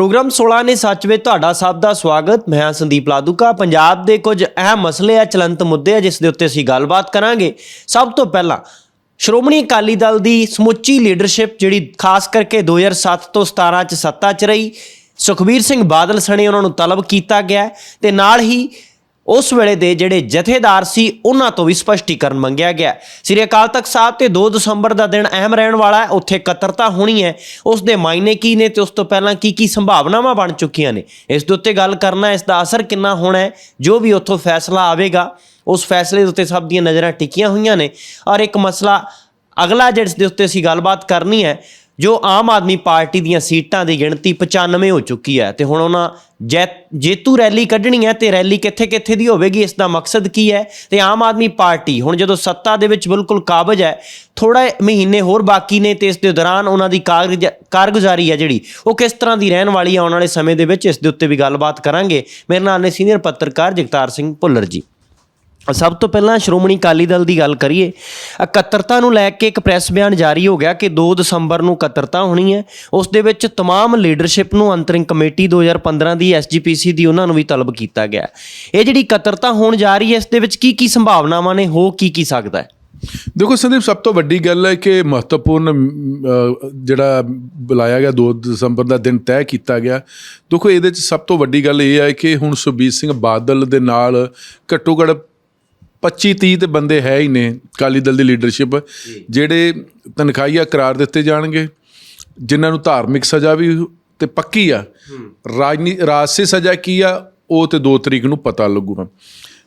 Programme 16 ਨੇ ਸੱਚ ਵਿੱਚ ਤੁਹਾਡਾ ਸਭ ਦਾ ਸਵਾਗਤ। ਮੈਂ ਹਾਂ ਸੰਦੀਪ ਲਾਦੂਕਾ। ਪੰਜਾਬ ਦੇ ਕੁਝ ਅਹਿਮ ਮਸਲੇ ਆ, ਚਲੰਤ ਮੁੱਦੇ ਆ, ਜਿਸ ਦੇ ਉੱਤੇ ਅਸੀਂ ਗੱਲਬਾਤ ਕਰਾਂਗੇ। ਸਭ ਤੋਂ ਪਹਿਲਾਂ, ਸ਼੍ਰੋਮਣੀ ਅਕਾਲੀ ਦਲ ਦੀ ਸਮੁੱਚੀ ਲੀਡਰਸ਼ਿਪ, ਜਿਹੜੀ ਖਾਸ ਕਰਕੇ 2007 ਤੋਂ 17 ਚ ਸੱਤਾ 'ਚ ਰਹੀ, ਸੁਖਬੀਰ ਸਿੰਘ ਬਾਦਲ ਸਣੇ ਉਹਨਾਂ ਨੂੰ ਤਲਬ ਕੀਤਾ ਗਿਆ ਹੈ ਤੇ ਨਾਲ ਹੀ ਉਸ ਵੇਲੇ ਦੇ ਜਿਹੜੇ ਜਥੇਦਾਰ ਸੀ, ਉਹਨਾਂ ਤੋਂ ਵੀ ਸਪਸ਼ਟੀਕਰਨ ਮੰਗਿਆ ਗਿਆ। ਸ੍ਰੀ ਅਕਾਲ ਤਖਤ ਸਾਹਿਬ ਤੇ 2 ਦਸੰਬਰ ਦਾ ਦਿਨ ਅਹਿਮ ਰਹਿਣ ਵਾਲਾ ਹੈ। ਉੱਥੇ ਇਕੱਤਰਤਾ ਹੋਣੀ ਹੈ। ਉਸ ਦੇ ਮਾਇਨੇ ਕੀ ਨੇ ਤੇ ਉਸ ਤੋਂ ਪਹਿਲਾਂ ਕੀ ਕੀ ਸੰਭਾਵਨਾਵਾਂ ਬਣ ਚੁੱਕੀਆਂ ਨੇ? ਇਸ ਦੇ ਉੱਤੇ ਗੱਲ ਕਰਨਾ, ਇਸ ਦਾ ਅਸਰ ਕਿੰਨਾ ਹੋਣਾ ਹੈ? ਜੋ ਵੀ ਉੱਥੋਂ ਫੈਸਲਾ ਆਵੇਗਾ, ਉਸ ਫੈਸਲੇ ਦੇ ਉੱਤੇ ਸਭ ਦੀਆਂ ਨਜ਼ਰਾਂ ਟਿਕੀਆਂ ਹੋਈਆਂ ਨੇ। ਔਰ ਇੱਕ ਮਸਲਾ ਅਗਲਾ, ਜਿਸ ਦੇ ਉੱਤੇ ਅਸੀਂ ਗੱਲਬਾਤ ਕਰਨੀ ਹੈ ਜੋ ਆਮ ਆਦਮੀ ਪਾਰਟੀ ਦੀਆਂ ਸੀਟਾਂ ਦੀ ਗਿਣਤੀ 95 ਹੋ ਚੁੱਕੀ ਹੈ ਤੇ ਹੁਣ ਉਹਨਾਂ ਜੈ ਜੇਤੂ ਰੈਲੀ ਕੱਢਣੀ ਹੈ ਤੇ ਰੈਲੀ ਕਿੱਥੇ-ਕਿੱਥੇ ਦੀ ਹੋਵੇਗੀ, ਇਸ ਦਾ ਮਕਸਦ ਕੀ ਹੈ? ਤੇ ਆਮ ਆਦਮੀ ਪਾਰਟੀ ਹੁਣ ਜਦੋਂ ਸੱਤਾ ਦੇ ਵਿੱਚ ਬਿਲਕੁਲ ਕਾਬਜ ਹੈ ਥੋੜਾ ਮਹੀਨੇ ਹੋਰ ਬਾਕੀ ਨੇ ਤੇ ਇਸ ਦੇ ਦੌਰਾਨ ਉਹਨਾਂ ਦੀ ਕਾਰਜ ਕਾਰਗੁਜ਼ਾਰੀ ਹੈ ਜਿਹੜੀ, ਉਹ ਕਿਸ ਤਰ੍ਹਾਂ ਦੀ ਰਹਿਣ ਵਾਲੀ ਹੈ? ਆਉਣ ਵਾਲੇ ਸਮੇਂ ਦੇ ਵਿੱਚ ਇਸ ਦੇ ਉੱਤੇ ਵੀ ਗੱਲਬਾਤ ਕਰਾਂਗੇ। ਮੇਰੇ ਨਾਲ ਨੇ ਸੀਨੀਅਰ ਪੱਤਰਕਾਰ ਜਗਤਾਰ ਸਿੰਘ ਭੁੱਲਰ ਜੀ। ਸਭ ਤੋਂ ਪਹਿਲਾਂ ਸ਼੍ਰੋਮਣੀ ਅਕਾਲੀ ਦਲ ਦੀ ਗੱਲ ਕਰੀਏ ਇਕੱਤਰਤਾ ਨੂੰ ਲੈ ਕੇ ਇੱਕ ਪ੍ਰੈਸ ਬਿਆਨ ਜਾਰੀ ਹੋ ਗਿਆ ਕਿ 2 ਦਸੰਬਰ ਨੂੰ ਇਕੱਤਰਤਾ ਹੋਣੀ ਹੈ ਉਸ ਦੇ ਵਿੱਚ तमाम ਲੀਡਰਸ਼ਿਪ ਨੂੰ ਅੰਤਰਿੰਗ ਕਮੇਟੀ 2015 ਦੀ ਐਸਜੀਪੀਸੀ ਦੀ ਉਹਨਾਂ ਨੂੰ ਵੀ ਤਲਬ ਕੀਤਾ ਗਿਆ ਹੈ। ਇਹ ਜਿਹੜੀ ਇਕੱਤਰਤਾ ਹੋਣ ਜਾ ਰਹੀ ਹੈ ਇਸ ਦੇ ਵਿੱਚ ਕੀ ਕੀ ਸੰਭਾਵਨਾਵਾਂ ਨੇ ਹੋ ਕੀ ਕੀ ਸਕਦਾ ਹੈ ਦੇਖੋ ਸੰਦੀਪ ਸਭ ਤੋਂ ਵੱਡੀ ਗੱਲ ਹੈ ਕਿ ਮਹੱਤਵਪੂਰਨ ਅਮ, ਅ, ਜਿਹੜਾ ਬੁਲਾਇਆ ਗਿਆ 2 ਦਸੰਬਰ ਦਾ ਦਿਨ ਤੈਅ ਕੀਤਾ ਗਿਆ ਦੇਖੋ ਇਹਦੇ ਚ ਸਭ ਤੋਂ ਵੱਡੀ ਗੱਲ ਇਹ ਹੈ ਕਿ ਹੁਣ ਸੁਬੀਰ ਸਿੰਘ ਬਾਦਲ ਦੇ ਨਾਲ ਘੱਟੋ ਘੱਟ 25 30 ਤੇ ਬੰਦੇ ਹੈ ਹੀ ਨੇ ਅਕਾਲੀ ਦਲ ਦੀ ਲੀਡਰਸ਼ਿਪ ਜਿਹੜੇ ਤਨਖਾਹੀਆ ਕਰਾਰ ਦਿੱਤੇ ਜਾਣਗੇ ਜਿਨ੍ਹਾਂ ਨੂੰ ਧਾਰਮਿਕ ਸਜ਼ਾ ਵੀ ਤੇ ਪੱਕੀ ਆ। ਰਾਜਨੀ ਰਾਜਸੀ ਸਜ਼ਾ ਕੀ ਆ ਉਹ ਤੇ 2 ਤਰੀਕ ਨੂੰ ਪਤਾ ਲੱਗੂਗਾ।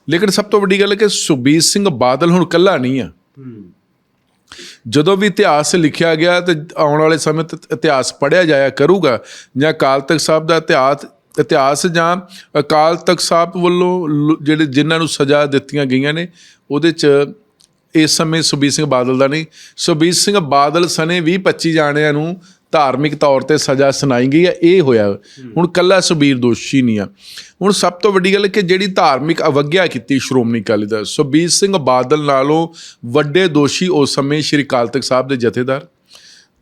ਲੇਕਿਨ ਸਭ ਤੋਂ ਵੱਡੀ ਗੱਲ ਹੈ ਕਿ ਸੁਬੀਰ ਸਿੰਘ ਬਾਦਲ ਹੁਣ ਕੱਲਾ ਨਹੀਂ ਆ। ਜਦੋਂ ਵੀ ਇਤਿਹਾਸ ਲਿਖਿਆ ਗਿਆ ਤੇ ਆਉਣ ਵਾਲੇ ਸਮੇਂ ਤੇ ਇਤਿਹਾਸ ਪੜਿਆ ਜਾਇਆ ਕਰੂਗਾ ਜਾਂ ਅਕਾਲ ਤਖਤ ਸਾਹਿਬ ਦਾ ਇਤਿਹਾਸ ਇਤਿਹਾਸ ਜਾਂ ਅਕਾਲ ਤਖਤ ਸਾਹਿਬ ਵੱਲੋਂ ਲ- ਜਿਹੜੇ ਜਿਨ੍ਹਾਂ ਨੂੰ ਸਜ਼ਾ ਦਿੱਤੀਆਂ ਗਈਆਂ ਨੇ, ਉਹਦੇ ਚ ਇਸ ਸਮੇਂ ਸੁਬੀਰ ਸਿੰਘ ਬਾਦਲ ਦਾ ਨਹੀਂ। ਸੁਬੀਰ ਸਿੰਘ ਬਾਦਲ ਸਨੇ 20 25 ਜਾਣਿਆਂ ਨੂੰ ਧਾਰਮਿਕ ਤੌਰ ਤੇ ਸਜ਼ਾ ਸੁਣਾਈ ਗਈ ਹੈ ਇਹ ਹੋਇਆ। ਹੁਣ ਕੱਲਾ ਸੁਬੀਰ ਦੋਸ਼ੀ ਨਹੀਂ ਆ। ਹੁਣ ਸਭ ਤੋਂ ਵੱਡੀ ਗੱਲ ਕਿ ਜਿਹੜੀ ਧਾਰਮਿਕ ਅਵਗਿਆ ਕੀਤੀ ਸ਼੍ਰੋਮਣੀ ਅਕਾਲੀ ਦਲ, ਸੁਬੀਰ ਸਿੰਘ ਬਾਦਲ ਨਾਲੋਂ ਵੱਡੇ ਦੋਸ਼ੀ ਉਸ ਸਮੇਂ ਸ਼੍ਰੀ ਅਕਾਲ ਤਖਤ ਸਾਹਿਬ ਦੇ ਜਥੇਦਾਰ,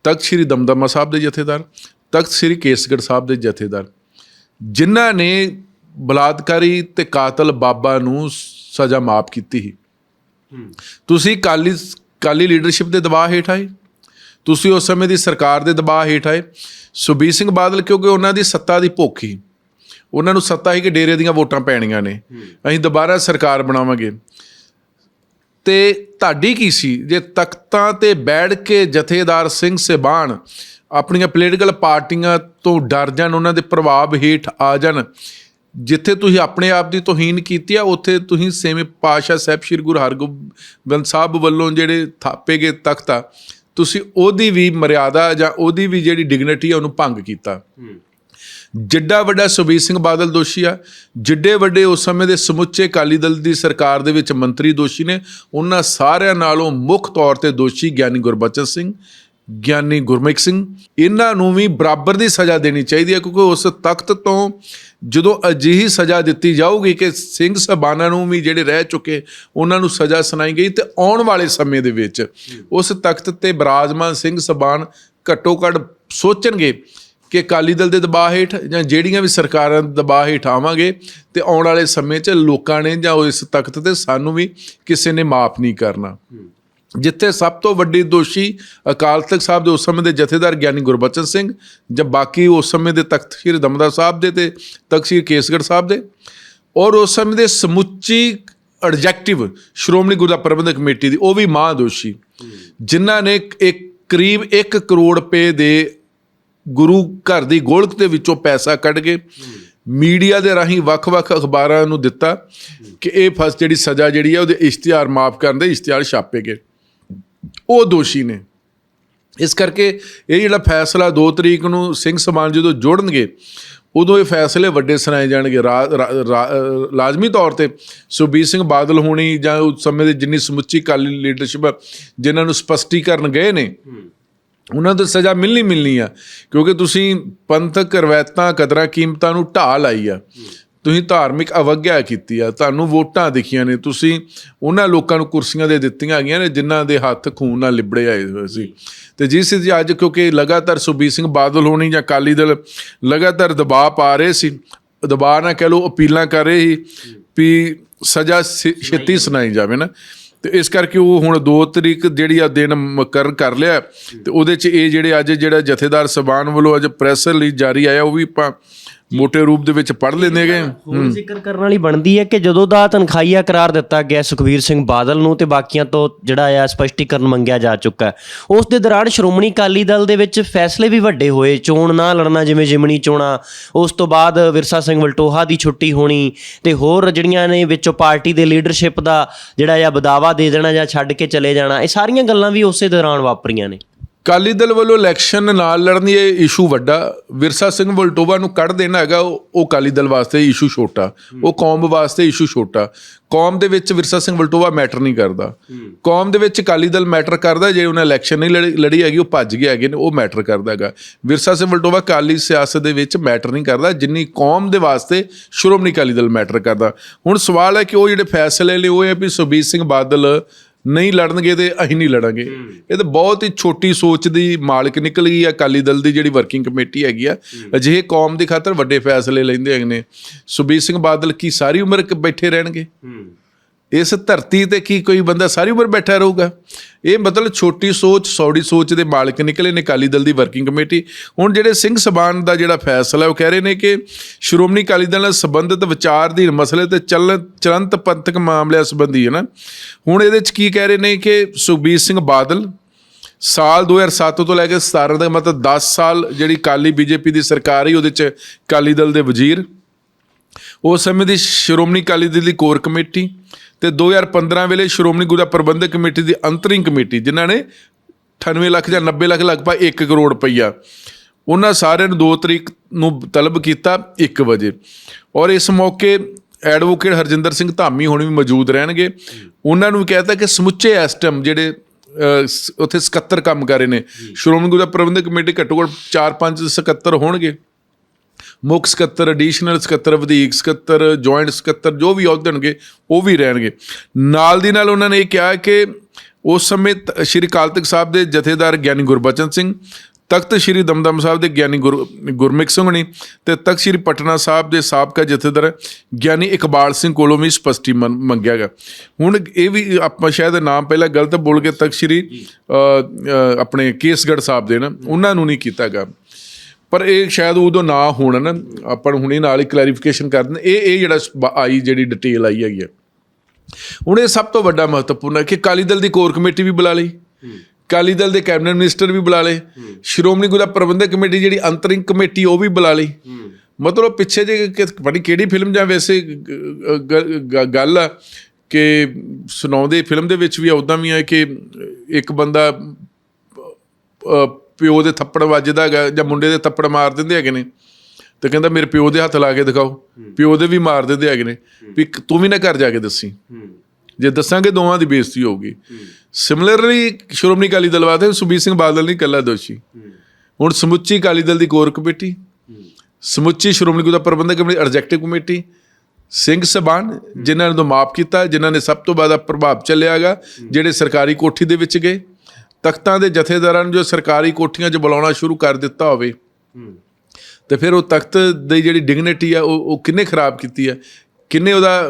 ਤਖਤ ਸ਼੍ਰੀ ਦਮਦਮਾ ਸਾਹਿਬ ਦੇ ਜਥੇਦਾਰ, ਤਖਤ ਸ਼੍ਰੀ ਕੇਸਗੜ੍ਹ ਸਾਹਿਬ ਦੇ ਜਥੇਦਾਰ। ਜਿਨ੍ਹਾਂ ਨੇ ਬਲਾਤਕਾਰੀ ਤੇ ਕਾਤਲ ਬਾਬਾ ਨੂੰ ਸਜ਼ਾ ਮਾਫ ਕੀਤੀ ਸੀ। ਤੁਸੀਂ ਕਾਲੀ ਕਾਲੀ ਲੀਡਰਸ਼ਿਪ ਦੇ ਦਬਾਅ ਹੇਠ ਆਏ। ਤੁਸੀਂ ਉਸ ਸਮੇਂ ਦੀ ਸਰਕਾਰ ਦੇ ਦਬਾਅ ਹੇਠ ਆਏ। ਸੁਬੀਰ ਸਿੰਘ ਬਾਦਲ ਕਿਉਂਕਿ ਉਹਨਾਂ ਦੀ ਸੱਤਾ ਦੀ ਭੁੱਖ ਸੀ। ਉਹਨਾਂ ਨੂੰ ਸੱਤਾ ਹੀ ਕਿ ਡੇਰੇ ਦੀਆਂ ਵੋਟਾਂ ਪੈਣੀਆਂ ਨੇ। ਅਸੀਂ ਦੁਬਾਰਾ ਸਰਕਾਰ ਬਣਾਵਾਂਗੇ। ਤੇ ਤੁਹਾਡੀ ਕੀ ਸੀ? ਜੇ ਤਖਤਾਂ ਤੇ ਬੈਠ ਕੇ ਜਥੇਦਾਰ ਸਿੰਘ ਸਿਬਾਨ ਆਪਣੀਆਂ ਪੋਲੀਟੀਕਲ ਪਾਰਟੀਆਂ ਤੋਂ ਡਰ ਜਾਣ ਉਹਨਾਂ ਦੇ ਪ੍ਰਭਾਵ ਹੇਠ ਆ ਜਾਣ। ਜਿੱਥੇ ਤੁਸੀਂ ਆਪਣੇ ਆਪ ਦੀ ਤੋਹੀਨ ਕੀਤੀ ਆ ਉੱਥੇ ਤੁਸੀਂ ਸੇਵੇਂ ਪਾਸ਼ਾ ਸਾਹਿਬ ਸ੍ਰੀ ਗੁਰੂ ਹਰਗੋਬਿੰਦ ਸਾਹਿਬ ਵੱਲੋਂ ਜਿਹੜੇ ਥਾਪੇ ਗਏ ਤਖਤ ਆ ਤੁਸੀਂ ਉਹਦੀ ਵੀ ਮਰਿਆਦਾ ਜਾਂ ਉਹਦੀ ਵੀ ਜਿਹੜੀ ਡਿਗਨਿਟੀ ਆ ਉਹਨੂੰ ਭੰਗ ਕੀਤਾ। ਜਿੱਡਾ ਵੱਡਾ ਸੁਬੀਰ ਸਿੰਘ ਬਾਦਲ ਦੋਸ਼ੀ ਆ ਜਿੱਡੇ ਵੱਡੇ ਉਸ ਸਮੇਂ ਦੇ ਸਮੁੱਚੇ ਅਕਾਲੀ ਦਲ ਦੀ ਸਰਕਾਰ ਦੇ ਵਿੱਚ ਮੰਤਰੀ ਦੋਸ਼ੀ ਨੇ ਉਹਨਾਂ ਸਾਰਿਆਂ ਨਾਲੋਂ ਮੁੱਖ ਤੌਰ ਤੇ ਦੋਸ਼ੀ ਗਿਆਨੀ ਗੁਰਬਚਨ ਸਿੰਘ ਗਿਆਨੀ ਗੁਰਮੁਖ ਸਿੰਘ, ਇਹਨਾਂ ਨੂੰ ਵੀ ਬਰਾਬਰ ਦੀ ਸਜ਼ਾ ਦੇਣੀ ਚਾਹੀਦੀ ਹੈ ਕਿਉਂਕਿ ਉਸ ਤਖਤ ਤੋਂ ਜਦੋਂ ਅਜਿਹੀ ਸਜ਼ਾ ਦਿੱਤੀ ਜਾਊਗੀ ਕਿ ਸਿੰਘ ਸਬਾਨਾ ਨੂੰ ਵੀ ਜਿਹੜੇ ਰਹਿ ਚੁੱਕੇ, ਉਹਨਾਂ ਨੂੰ ਸਜ਼ਾ ਸੁਣਾਈ ਗਈ ਤੇ ਆਉਣ ਵਾਲੇ ਸਮੇਂ ਦੇ ਵਿੱਚ ਉਸ ਤਖਤ ਤੇ ਬਰਾਜਮਾਨ ਸਿੰਘ ਸਬਾਨ ਘੱਟੋ ਘੱਟ ਸੋਚਣਗੇ ਕਿ ਅਕਾਲੀ ਦਲ ਦੇ ਦਬਾਅ ਹੇਠ ਜਾਂ ਜਿਹੜੀਆਂ ਵੀ ਸਰਕਾਰਾਂ ਦੇ ਦਬਾਅ ਹੇਠ ਆਵਾਂਗੇ ਤੇ ਆਉਣ ਵਾਲੇ ਸਮੇਂ 'ਚ ਲੋਕਾਂ ਨੇ ਜਾਂ ਇਸ ਤਖਤ ਤੇ ਸਾਨੂੰ ਵੀ ਕਿਸੇ ਨੇ ਮਾਫ ਨਹੀਂ ਕਰਨਾ। ਜਿੱਥੇ ਸਭ ਤੋਂ ਵੱਡੀ ਦੋਸ਼ੀ ਅਕਾਲ ਤਖਤ ਸਾਹਿਬ ਦੇ ਉਸ ਸਮੇਂ ਦੇ ਜਥੇਦਾਰ ਗਿਆਨੀ ਗੁਰਬਚਨ ਸਿੰਘ, ਜਾਂ ਬਾਕੀ ਉਸ ਸਮੇਂ ਦੇ ਤਖਤ ਸ੍ਰੀ ਦਮਦਾ ਸਾਹਿਬ ਦੇ ਤੇ ਤਖਤ ਸ੍ਰੀ ਕੇਸਗੜ੍ਹ ਸਾਹਿਬ ਦੇ। ਔਰ ਉਸ ਸਮੇਂ ਦੇ ਸਮੁੱਚੀ ਐਡਜੈਕਟਿਵ ਸ਼੍ਰੋਮਣੀ ਗੁਰਦੁਆਰਾ ਪ੍ਰਬੰਧਕ ਕਮੇਟੀ ਦੀ, ਉਹ ਵੀ ਮਾਂ ਦੋਸ਼ੀ, ਜਿਨ੍ਹਾਂ ਨੇ ਇੱਕ- ਇੱਕ ਕਰੀਬ 1 ਕਰੋੜ ਰੁਪਏ ਦੇ ਗੁਰੂ ਘਰ ਦੀ ਗੋਲਕ ਦੇ ਵਿੱਚੋਂ ਪੈਸਾ ਕੱਢ ਕੇ ਮੀਡੀਆ ਦੇ ਰਾਹੀਂ ਵੱਖ-ਵੱਖ ਅਖਬਾਰਾਂ ਨੂੰ ਦਿੱਤਾ ਕਿ ਇਹ ਫਸ ਜਿਹੜੀ ਸਜ਼ਾ ਜਿਹੜੀ ਹੈ ਉਹਦੇ ਇਸ਼ਤਿਹਾਰ ਮਾਫ ਕਰਨ ਦੇ ਇਸ਼ਤਿਹਾਰ ਛਾਪੇ ਗਏ। ਉਹ ਦੋਸ਼ੀ ਨੇ। ਇਸ ਕਰਕੇ ਇਹ ਜਿਹੜਾ ਫੈਸਲਾ 2 ਤਰੀਕ ਨੂੰ ਸਿੰਘ ਸਮਾਨ ਜਦੋਂ ਜੋੜਨਗੇ, ਉਦੋਂ ਇਹ ਫੈਸਲੇ ਵੱਡੇ ਸੁਣਾਏ ਜਾਣਗੇ। ਰਾ- ਰਾ- ਲਾਜ਼ਮੀ ਤੌਰ ਤੇ ਸੁਬੀਰ ਸਿੰਘ ਬਾਦਲ ਹੋਣੀ ਜਾਂ ਉਸ ਸਮੇਂ ਦੇ ਜਿੰਨੀ ਸਮੁੱਚੀ ਕਾਲੀ ਲੀਡਰਸ਼ਿਪ ਜਿਨ੍ਹਾਂ ਨੂੰ ਸਪਸ਼ਟੀਕਰਨ ਗਏ ਨੇ, ਉਹਨਾਂ ਤੋਂ ਸਜ਼ਾ ਮਿਲਣੀ ਮਿਲਣੀ ਆ। ਕਿਉਂਕਿ ਤੁਸੀਂ ਪੰਥਕ ਰਵਾਇਤਾਂ, ਕਦਰਾਂ ਕੀਮਤਾਂ ਨੂੰ ਢਾਹ ਲਾਈ ਆ। ਤੁਸੀਂ ਧਾਰਮਿਕ ਅਵਗਿਆ ਕੀਤੀ ਆ ਤੁਹਾਨੂੰ ਵੋਟਾਂ ਦਿਖੀਆਂ ਨੇ ਤੁਸੀਂ ਉਹਨਾਂ ਲੋਕਾਂ ਨੂੰ ਕੁਰਸੀਆਂ ਦੇ ਦਿੱਤੀਆਂ ਹੈਗੀਆਂ ਨੇ ਜਿਨ੍ਹਾਂ ਦੇ ਹੱਥ ਖੂਨ ਨਾਲ ਲਿਬੜੇ ਆਏ ਹੋਏ ਸੀ। ਤੇ ਜਿਸ ਜੀ ਅੱਜ ਕਿਉਂਕਿ ਲਗਾਤਾਰ ਸੁਬੀਰ ਸਿੰਘ ਬਾਦਲ ਹੋਣੀ ਜਾਂ ਅਕਾਲੀ ਦਲ ਲਗਾਤਾਰ ਦਬਾਅ ਪਾ ਰਹੇ ਸੀ ਦਬਾਅ ਨਾ ਕਹਿ ਲਓ ਅਪੀਲਾਂ ਕਰ ਰਹੇ ਸੀ ਵੀ ਸਜ਼ਾ ਛੇਤੀ ਸੁਣਾਈ ਜਾਵੇ ਨਾ। ਤੇ ਇਸ ਕਰਕੇ ਉਹ ਹੁਣ 2 ਤਰੀਕ ਜਿਹੜੀ ਆ ਦਿਨ ਮੁਕਰਰ ਕਰ ਲਿਆ। ਤੇ ਉਹਦੇ ਚ ਇਹ ਜਿਹੜੇ ਅੱਜ ਜਿਹੜਾ ਜਥੇਦਾਰ ਸਬਾਨ ਵੱਲੋਂ ਅੱਜ ਪ੍ਰੈਸ ਰਿਲੀਜ਼ ਜਾਰੀ ਆਇਆ ਉਹ ਵੀ ਆਪਾਂ ਮੋٹے ਰੂਪ ਦੇ ਵਿੱਚ ਪੜ੍ਹ ਲੈਂਦੇ ਹੋਰ ਜ਼ਿਕਰ ਕਰਨ ਵਾਲੀ ਬਣਦੀ ਹੈ ਕਿ ਜਦੋਂ ਦਾ ਤਨਖਾਹੀਆ ਕਰਾਰ ਦਿੱਤਾ ਗਿਆ ਸੁਖਵੀਰ ਸਿੰਘ ਬਾਦਲ ਨੂੰ ਤੇ ਬਾਕੀਆਂ ਤੋਂ ਜਿਹੜਾ ਆ ਸਪਸ਼ਟੀਕਰਨ ਮੰਗਿਆ ਜਾ ਚੁੱਕਾ ਹੈ। ਉਸ ਦੇ ਦੌਰਾਨ ਸ਼੍ਰੋਮਣੀ ਅਕਾਲੀ ਦਲ ਦੇ ਵਿੱਚ ਫੈਸਲੇ ਵੀ ਵੱਡੇ ਹੋਏ। ਚੋਣ ਨਾ ਲੜਨਾ ਜਿਵੇਂ ਜਿਮਣੀ ਚੋਣਾਂ ਉਸ ਤੋਂ ਬਾਅਦ ਵਿਰਸਾ ਸਿੰਘ ਵਲਟੋਹਾ ਦੀ ਛੁੱਟੀ ਹੋਣੀ ਤੇ ਹੋਰ ਜਿਹੜੀਆਂ ਨੇ ਵਿੱਚੋਂ ਪਾਰਟੀ ਦੇ ਲੀਡਰਸ਼ਿਪ ਦਾ ਜਿਹੜਾ ਆ ਬਦਾਵਾ ਦੇ ਦੇਣਾ ਜਾਂ ਛੱਡ ਕੇ ਚਲੇ ਜਾਣਾ ਇਹ ਸਾਰੀਆਂ ਗੱਲਾਂ ਵੀ ਉਸੇ ਦੌਰਾਨ ਵਾਪਰੀਆਂ ਨੇ। ਅਕਾਲੀ ਦਲ ਵੱਲੋਂ ਇਲੈਕਸ਼ਨ ਨਾਲ ਲੜਨ ਦੀ ਇਹ ਇਸ਼ੂ ਵੱਡਾ। ਵਿਰਸਾ ਸਿੰਘ ਵਲਟੋਵਾ ਨੂੰ ਕੱਢ ਦੇਣਾ ਹੈਗਾ, ਉਹ ਉਹ ਅਕਾਲੀ ਦਲ ਵਾਸਤੇ ਇਸ਼ੂ ਛੋਟਾ। ਉਹ ਕੌਮ ਵਾਸਤੇ ਇਸ਼ੂ ਛੋਟਾ। ਕੌਮ ਦੇ ਵਿੱਚ ਵਿਰਸਾ ਸਿੰਘ ਵਲਟੋਵਾ ਮੈਟਰ ਨਹੀਂ ਕਰਦਾ। ਕੌਮ ਦੇ ਵਿੱਚ ਅਕਾਲੀ ਦਲ ਮੈਟਰ ਕਰਦਾ, ਜੇ ਉਹਨਾਂ ਇਲੈਕਸ਼ਨ ਨਹੀਂ ਲੜੀ ਲੜੀ ਹੈਗੀ, ਉਹ ਭੱਜ ਗਏ ਹੈਗੇ ਨੇ, ਉਹ ਮੈਟਰ ਕਰਦਾ ਹੈਗਾ। ਵਿਰਸਾ ਸਿੰਘ ਵਲਟੋਵਾ ਅਕਾਲੀ ਸਿਆਸਤ ਦੇ ਵਿੱਚ ਮੈਟਰ ਨਹੀਂ ਕਰਦਾ, ਜਿੰਨੀ ਕੌਮ ਦੇ ਵਾਸਤੇ ਸ਼੍ਰੋਮਣੀ ਅਕਾਲੀ ਦਲ ਮੈਟਰ ਕਰਦਾ। ਹੁਣ ਸਵਾਲ ਹੈ ਕਿ ਉਹ ਜਿਹੜੇ ਫੈਸਲੇ ਲਏ, ਉਹ ਹੈ ਵੀ ਸੁਬੀਰ ਸਿੰਘ ਬਾਦਲ ਨਹੀਂ ਲੜਨਗੇ ਤੇ ਅਸੀਂ ਨਹੀਂ ਲੜਾਂਗੇ। ਇਹ ਤਾਂ ਬਹੁਤ ਹੀ ਛੋਟੀ ਸੋਚ ਦੀ ਮਾਲਕ ਨਿਕਲ ਗਈ ਆ ਅਕਾਲੀ ਦਲ ਦੀ ਜਿਹੜੀ ਵਰਕਿੰਗ ਕਮੇਟੀ ਹੈਗੀ ਆ। ਅਜਿਹੇ ਕੌਮ ਦੀ ਖਾਤਰ ਵੱਡੇ ਫੈਸਲੇ ਲੈਂਦੇ ਹੈਗੇ ਨੇ। ਸੁਬੀਰ ਸਿੰਘ ਬਾਦਲ ਕੀ ਸਾਰੀ ਉਮਰ ਬੈਠੇ ਰਹਿਣਗੇ? ਇਸ ਧਰਤੀ ਤੇ ਕੀ ਕੋਈ ਬੰਦਾ ਸਾਰੀ ਉਮਰ ਬੈਠਾ ਰਹੂਗਾ? ਇਹ ਮਤਲਬ ਛੋਟੀ ਸੋਚ, ਸੌੜੀ ਸੋਚ ਦੇ ਮਾਲਕ ਨਿਕਲੇ ਨੇ ਅਕਾਲੀ ਦਲ ਦੀ ਵਰਕਿੰਗ ਕਮੇਟੀ ਹੁਣ ਜਿਹੜੇ ਸਿੰਘ ਸਬਾਨ ਦਾ ਜਿਹੜਾ ਫੈਸਲਾ, ਉਹ ਕਹਿ ਰਹੇ ਨੇ ਕਿ ਸ਼੍ਰੋਮਣੀ ਅਕਾਲੀ ਦਲ ਨਾਲ ਸੰਬੰਧਿਤ ਵਿਚਾਰਧੀਨ ਮਸਲੇ ਤੇ ਚੱਲ, ਚਲੰਤ ਪੰਥਕ ਮਾਮਲਿਆਂ ਸੰਬੰਧੀ ਹੈ ਨਾ। ਹੁਣ ਇਹਦੇ ਚ ਕੀ ਕਹਿ ਰਹੇ ਨੇ ਕਿ ਸੁਖਬੀਰ ਸਿੰਘ ਬਾਦਲ ਸਾਲ 2007 ਤੋਂ ਲੈ ਕੇ 17 ਤੱਕ, ਮਤਲਬ 10 ਸਾਲ ਜਿਹੜੀ ਕਾਲੀ ਬੀਜੇਪੀ ਦੀ ਸਰਕਾਰ ਹੀ ਉਹਦੇ ਚ ਅਕਾਲੀ ਦਲ ਦੇ ਵਜ਼ੀਰ। ਉਸ ਸਮੇਂ ਦੀ ਸ਼੍ਰੋਮਣੀ ਅਕਾਲੀ ਦਲ ਦੀ ਕੋਰ ਕਮੇਟੀ ਤੇ 2015 ਵੇਲੇ ਸ਼੍ਰੋਮਣੀ ਗੁਰਦੁਆਰਾ ਪ੍ਰਬੰਧਕ ਕਮੇਟੀ ਦੀ ਅੰਤਰਿੰਗ ਕਮੇਟੀ ਜਿਨ੍ਹਾਂ ਨੇ 98 ਲੱਖ ਜਾਂ 90 ਲੱਖ ਲਗਭਗ 1 ਕਰੋੜ ਰੁਪਈਆ ਉਹਨਾਂ ਸਾਰਿਆਂ ਨੂੰ 2 ਤਰੀਕ ਨੂੰ ਤਲਬ ਕੀਤਾ 1 ਵਜੇ। ਔਰ ਇਸ ਮੌਕੇ ਐਡਵੋਕੇਟ ਹਰਜਿੰਦਰ ਸਿੰਘ ਧਾਮੀ ਹੁਣ ਵੀ ਮੌਜੂਦ ਰਹਿਣਗੇ। ਉਹਨਾਂ ਨੂੰ ਕਹਿਤਾ ਕਿ ਸਮੁੱਚੇ ਐਸਟਮ ਜਿਹੜੇ ਉੱਥੇ ਸਕੱਤਰ ਕੰਮ ਕਰ ਰਹੇ ਨੇ। ਸ਼੍ਰੋਮਣੀ ਗੁਰਦੁਆਰਾ ਪ੍ਰਬੰਧਕ ਕਮੇਟੀ ਘੱਟੋ ਘੱਟ 4-5 ਸਕੱਤਰ ਹੋਣਗੇ। ਮੁੱਖ ਸਕੱਤਰ ਐਡੀਸ਼ਨਲ ਸਕੱਤਰ, ਵਧੀਕ ਸਕੱਤਰ ਜੁਆਇੰਟ ਸਕੱਤਰ, ਜੋ ਵੀ ਅਹੁਦੇ ਹੋਣਗੇ, ਉਹ ਵੀ ਰਹਿਣਗੇ। ਨਾਲ ਦੀ ਨਾਲ ਉਹਨਾਂ ਨੇ ਇਹ ਕਿਹਾ ਕਿ ਉਸ ਸਮੇਂ ਤ- ਸ਼੍ਰੀ ਅਕਾਲ ਤਖਤ ਸਾਹਿਬ ਦੇ ਜਥੇਦਾਰ ਗਿਆਨੀ ਗੁਰਬਚਨ ਸਿੰਘ, ਤਖਤ ਸ਼੍ਰੀ ਦਮਦਮ ਸਾਹਿਬ ਦੇ ਗਿਆਨੀ ਗੁਰ, ਗੁਰਮਿਖ ਸਿੰਘ ਹੋਣੀ ਤੇ ਤਖਤ ਸ਼੍ਰੀ ਪਟਨਾ ਸਾਹਿਬ ਦੇ ਸਾਬਕਾ ਜਥੇਦਾਰ ਗਿਆਨੀ ਇਕਬਾਲ ਸਿੰਘ ਕੋਲੋਂ ਵੀ ਸਪਸ਼ਟੀ ਮੰ- ਮੰਗਿਆ ਗਿਆ। ਹੁਣ ਇਹ ਵੀ ਆਪਾਂ ਸ਼ਾਇਦ ਨਾਮ ਪਹਿਲਾਂ ਗਲਤ ਬੋਲ ਕੇ ਤਖਤ ਸ਼੍ਰੀ ਆਪਣੇ ਕੇਸਗੜ੍ਹ ਸਾਹਿਬ ਦੇ ਨਾ, ਉਹਨਾਂ ਨੂੰ ਨਹੀਂ ਕੀਤਾ ਗਿਆ। ਪਰ ਇਹ ਸ਼ਾਇਦ ਉਦੋਂ ਨਾ ਹੋਣ ਨਾ ਆਪਾਂ ਹੁਣੇ ਨਾਲ ਹੀ ਕਲੈਰੀਫਿਕੇਸ਼ਨ ਕਰ ਦਿੰਦੇ। ਇਹ ਇਹ ਜਿਹੜਾ ਆਈ ਜਿਹੜੀ ਡਿਟੇਲ ਆਈ ਹੈਗੀ ਆ। ਹੁਣ ਇਹ ਸਭ ਤੋਂ ਵੱਡਾ ਮਹੱਤਵਪੂਰਨ ਹੈ ਕਿ ਅਕਾਲੀ ਦਲ ਦੀ ਕੋਰ ਕਮੇਟੀ ਵੀ ਬੁਲਾ ਲਈ। ਅਕਾਲੀ ਦਲ ਦੇ ਕੈਬਨਿਟ ਮਿਨਿਸਟਰ ਵੀ ਬੁਲਾ ਲਏ। ਸ਼੍ਰੋਮਣੀ ਗੁਰਦੁਆਰਾ ਪ੍ਰਬੰਧਕ ਕਮੇਟੀ ਜਿਹੜੀ ਅੰਤਰਿੰਗ ਕਮੇਟੀ ਉਹ ਵੀ ਬੁਲਾ ਲਈ। ਮਤਲਬ ਪਿੱਛੇ ਜੇ ਪਤਾ ਨਹੀਂ ਕਿਹੜੀ ਫਿਲਮ ਜਾਂ ਵੈਸੇ ਗੱਲ ਆ ਕਿ ਸੁਣਾਉਂਦੇ ਫਿਲਮ ਦੇ ਵਿੱਚ ਵੀ ਉਦਾਂ ਵੀ ਹੈ ਕਿ ਇੱਕ ਬੰਦਾ ਪਿਓ ਦੇ ਥੱਪੜ ਵੱਜਦਾ ਹੈਗਾ ਜਾਂ ਮੁੰਡੇ ਦੇ ਥੱਪੜ ਮਾਰ ਦਿੰਦੇ ਹੈਗੇ ਨੇ ਤੇ ਕਹਿੰਦਾ ਮੇਰੇ ਪਿਓ ਦੇ ਹੱਥ ਲਾ ਕੇ ਦਿਖਾਓ। ਪਿਓ ਦੇ ਵੀ ਮਾਰ ਦਿੰਦੇ ਹੈਗੇ ਨੇ ਵੀ ਤੂੰ ਵੀ ਨਾ ਘਰ ਜਾ ਕੇ ਦੱਸੀ। ਜੇ ਦੱਸਾਂਗੇ ਦੋਵਾਂ ਦੀ ਬੇਇੱਜ਼ਤੀ ਹੋਊਗੀ। ਸਿਮਿਲਰਲੀ ਸ਼੍ਰੋਮਣੀ ਅਕਾਲੀ ਦਲ ਵਾਸਤੇ ਸੁਬੀਰ ਸਿੰਘ ਬਾਦਲ ਨਹੀਂ ਇਕੱਲਾ ਦੋਸ਼ੀ। ਹੁਣ ਸਮੁੱਚੀ ਅਕਾਲੀ ਦਲ ਦੀ ਕੋਰ ਕਮੇਟੀ ਸਮੁੱਚੀ Shiromani Gurdwara Prabandhak committee executive committee Singh ਸਬਾਨ ਜਿਨ੍ਹਾਂ ਨੇ ਮਾਫ ਕੀਤਾ ਜਿਨ੍ਹਾਂ ਨੇ ਸਭ ਤੋਂ ਜ਼ਿਆਦਾ ਪ੍ਰਭਾਵ ਚੱਲਿਆਗਾ ਜਿਹੜੇ ਸਰਕਾਰੀ ਕੋਠੀ ਦੇ ਵਿੱਚ ਗਏ। ਤਖਤਾਂ ਦੇ ਜਥੇਦਾਰਾਂ ਨੂੰ ਜੋ ਸਰਕਾਰੀ ਕੋਠੀਆਂ 'ਚ ਬੁਲਾਉਣਾ ਸ਼ੁਰੂ ਕਰ ਦਿੱਤਾ ਹੋਵੇ ਤੇ ਫਿਰ ਉਹ ਤਖਤ ਦੀ ਜਿਹੜੀ ਡਿਗਨਿਟੀ ਆ ਉਹ ਉਹ ਕਿੰਨੇ ਖਰਾਬ ਕੀਤੀ ਆ? ਕਿੰਨੇ ਉਹਦਾ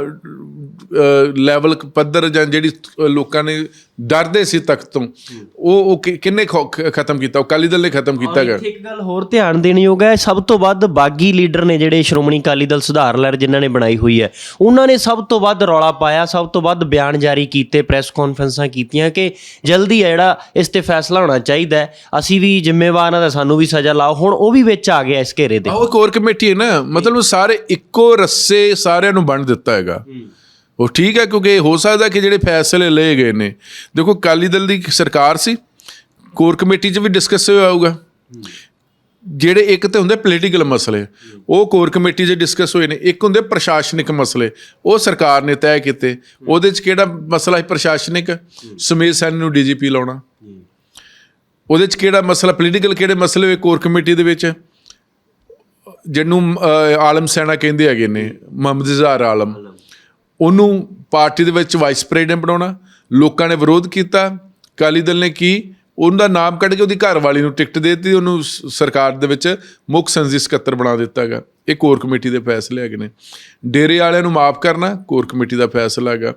ਲੈਵਲ ਪੱਧਰ ਜਾਂ ਜਿਹੜੀ ਲੋਕਾਂ ਨੇ ਡਰਦੇ ਸੀ ਤਖਤ ਤੋਂ। ਉਹ ਉਹ ਕਿ- ਕਿੰਨੇ ਖੋ- ਖ- ਖਤਮ ਕੀਤਾ? ਉਹ ਅਕਾਲੀ ਦਲ ਨੇ ਖਤਮ ਕੀਤਾ ਗਿਆ ਇੱਥੇ ਇੱਕ ਗੱਲ ਹੋਰ ਧਿਆਨ ਦੇਣੀ ਯੋਗ ਹੈ। ਸਭ ਤੋਂ ਵੱਧ ਬਾਗੀ ਲੀਡਰ ਨੇ ਜਿਹੜੇ ਸ਼੍ਰੋਮਣੀ ਅਕਾਲੀ ਦਲ ਸੁਧਾਰ ਲਹਿਰ ਜਿਨ੍ਹਾਂ ਨੇ ਬਣਾਈ ਹੋਈ ਹੈ ਉਹਨਾਂ ਨੇ ਸਭ ਤੋਂ ਵੱਧ ਰੌਲਾ ਪਾਇਆ ਸਭ ਤੋਂ ਵੱਧ ਬਿਆਨ ਜਾਰੀ ਕੀਤੇ ਪ੍ਰੈਸ ਕਾਨਫਰੰਸਾਂ ਕੀਤੀਆਂ ਕਿ ਜਲਦੀ ਹੈ ਜਿਹੜਾ ਇਸ ਤੇ ਫੈਸਲਾ ਹੋਣਾ ਚਾਹੀਦਾ ਹੈ। ਅਸੀਂ ਵੀ ਜ਼ਿੰਮੇਵਾਰ ਹਾਂ ਤਾਂ ਸਾਨੂੰ ਵੀ ਸਜ਼ਾ ਲਾਓ। ਹੁਣ ਉਹ ਵੀ ਵਿੱਚ ਆ ਗਿਆ ਇਸ ਘੇਰੇ ਦੇ ਆਹ ਉਹ ਕੋਰ ਕਮੇਟੀ ਹੈ ਨਾ ਮਤਲਬ ਉਹ ਸਾਰੇ ਇੱਕੋ ਰੱਸੇ ਸਾਰਿਆਂ ਨੂੰ ਵੰਡ ਦਿੱਤਾ ਹੈਗਾ। ਉਹ ਠੀਕ ਹੈ ਕਿਉਂਕਿ ਹੋ ਸਕਦਾ ਕਿ ਜਿਹੜੇ ਫੈਸਲੇ ਲਏ ਗਏ ਨੇ। ਦੇਖੋ, ਅਕਾਲੀ ਦਲ ਦੀ ਸਰਕਾਰ ਸੀ, ਕੋਰ ਕਮੇਟੀ 'ਚ ਵੀ ਡਿਸਕਸ ਹੋਇਆ ਹੋਊਗਾ। ਜਿਹੜੇ ਇੱਕ ਤੇ ਹੁੰਦੇ ਪੋਲੀਟੀਕਲ ਮਸਲੇ, ਉਹ ਕੋਰ ਕਮੇਟੀ 'ਚ ਡਿਸਕਸ ਹੋਏ ਨੇ। ਇੱਕ ਹੁੰਦੇ ਪ੍ਰਸ਼ਾਸਨਿਕ ਮਸਲੇ, ਉਹ ਸਰਕਾਰ ਨੇ ਤੈਅ ਕੀਤੇ। ਉਹਦੇ 'ਚ ਕਿਹੜਾ ਮਸਲਾ ਹੈ ਪ੍ਰਸ਼ਾਸਨਿਕ? ਸਮੇਤ ਸੈਨ ਨੂੰ ਡੀਜੀਪੀ ਲਾਉਣਾ। ਉਹਦੇ 'ਚ ਕਿਹੜਾ ਮਸਲਾ ਪੋਲੀਟੀਕਲ ਕਿਹੜੇ ਮਸਲੇ ਹੋਏ ਕੋਰ ਕਮੇਟੀ ਦੇ ਵਿੱਚ? ਜਿਹਨੂੰ ਆਲਮ ਸੈਨਾ ਕਹਿੰਦੇ ਹੈਗੇ ਨੇ, ਮੁਹੰਮਦ ਇਜ਼ਹਾਰ ਆਲਮ। ਉਹਨੂੰ ਪਾਰਟੀ ਦੇ ਵਿੱਚ ਵਾਈਸ ਪ੍ਰੈਜ਼ੀਡੈਂਟ ਬਣਾਉਣਾ ਲੋਕਾਂ ਨੇ ਵਿਰੋਧ ਕੀਤਾ। ਅਕਾਲੀ ਦਲ ਨੇ ਕੀ? ਉਹਦਾ ਨਾਮ ਕੱਢ ਕੇ ਉਹਦੀ ਘਰ ਵਾਲੀ ਨੂੰ ਟਿਕਟ ਦੇ ਦਿੱਤੀ ਉਹਨੂੰ ਸਰਕਾਰ ਦੇ ਵਿੱਚ ਮੁੱਖ ਸੰਸਦੀ ਸਕੱਤਰ ਬਣਾ ਦਿੱਤਾ ਗਿਆ ਇਹ ਕੋਰ ਕਮੇਟੀ ਦੇ ਫੈਸਲੇ ਹੈਗੇ ਨੇ। ਡੇਰੇ ਵਾਲਿਆਂ ਨੂੰ ਮਾਫ ਕਰਨਾ ਕੋਰ ਕਮੇਟੀ ਦਾ ਫੈਸਲਾ ਹੈਗਾ।